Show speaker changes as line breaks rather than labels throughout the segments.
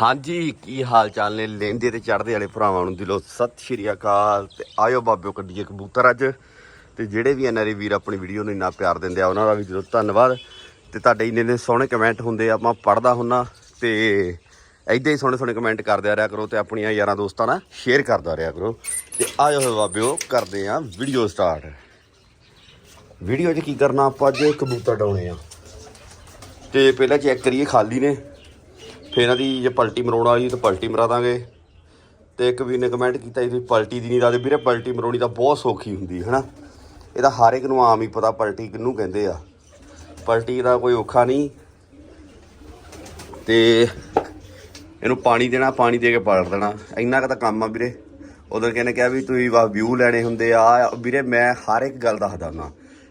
ਹਾਂਜੀ, ਕੀ ਹਾਲ ਚਾਲ ਨੇ? ਲੈਂਦੇ ਤੇ ਚੜਦੇ ਵਾਲੇ ਭਰਾਵਾਂ ਨੂੰ ਦਿਲੋਂ ਸਤਿ ਸ਼੍ਰੀ ਅਕਾਲ ਤੇ ਆਇਓ ਬਾਬਿਓ ਕੱਢੀਏ ਕਬੂਤਰ ਅੱਜ। ਤੇ ਜਿਹੜੇ ਵੀ ਐਨਆਰਏ ਵੀਰ ਆਪਣੀ ਵੀਡੀਓ ਨੂੰ ਇੰਨਾ ਪਿਆਰ ਦਿੰਦੇ ਆ, ਉਹਨਾਂ ਦਾ ਵੀ ਦਿਲੋਂ ਧੰਨਵਾਦ। ਤੇ ਤੁਹਾਡੇ ਇੰਨੇ ਨੇ ਸੋਹਣੇ ਕਮੈਂਟ ਹੁੰਦੇ ਆ, ਆਪਾਂ ਪੜਦਾ ਹੁੰਨਾ। ਤੇ ਐਦਾਂ ਹੀ ਸੋਹਣੇ ਸੋਹਣੇ ਕਮੈਂਟ ਕਰਦੇ ਆ, ਰਿਹਾ ਕਰੋ ਤੇ ਆਪਣੀਆਂ ਯਾਰਾਂ ਦੋਸਤਾਂ ਨਾਲ ਸ਼ੇਅਰ ਕਰਦਾ ਰਿਹਾ ਕਰੋ। ਤੇ ਆਇਓ ਹੋਏ ਬਾਬਿਓ, ਕਰਦੇ ਆ ਵੀਡੀਓ ਸਟਾਰਟ ਵੀਡੀਓ 'ਚ ਕੀ ਕਰਨਾ, ਆਪਾਂ ਅੱਜ ਕਬੂਤਰ ਡਾਉਣੇ ਆ। ਤੇ ਪਹਿਲਾਂ ਚੈੱਕ ਕਰੀਏ, ਖਾਲੀ ਨੇ। ਫਿਰ ਇਹਨਾਂ ਦੀ ਜੇ ਪਲਟੀ ਮਰਾਉਣ ਵਾਲੀ, ਤਾਂ ਪਲਟੀ ਮਰਾ ਦਾਂਗੇ। ਤੇ ਇੱਕ ਵੀਰ ਨੇ ਕਮੈਂਟ ਕੀਤਾ ਜੀ ਤੁਸੀਂ ਪਲਟੀ ਦੀ ਨਹੀਂ ਦੱਸਦੇ ਵੀਰੇ, ਪਲਟੀ ਮਰਾਉਣੀ ਤਾਂ ਬਹੁਤ ਸੌਖੀ ਹੁੰਦੀ ਹੈ ਹਨਾ? ਇਹਦਾ ਹਰ ਇੱਕ ਨੂੰ ਆਮ ਹੀ ਪਤਾ ਪਲਟੀ ਕਿਹਨੂੰ ਕਹਿੰਦੇ ਆ। ਪਲਟੀ ਦਾ ਕੋਈ ਔਖਾ ਨਹੀਂ। ਤੇ ਇਹਨੂੰ ਪਾਣੀ ਦੇਣਾ, ਪਾਣੀ ਦੇ ਕੇ ਪਲਟ ਦੇਣਾ। ਇੰਨਾ ਕੁ ਤਾਂ ਕੰਮ ਆ ਵੀਰੇ। ਉਦੋਂ ਕਹਿੰਦੇ ਕਿਹਾ ਵੀ ਤੁਸੀਂ ਵਾ ਵਿਊ ਲੈਣੇ ਹੁੰਦੇ ਆ। ਵੀਰੇ, ਮੈਂ ਹਰ ਇੱਕ ਗੱਲ ਦੱਸਦਾ ਹੁੰਦਾ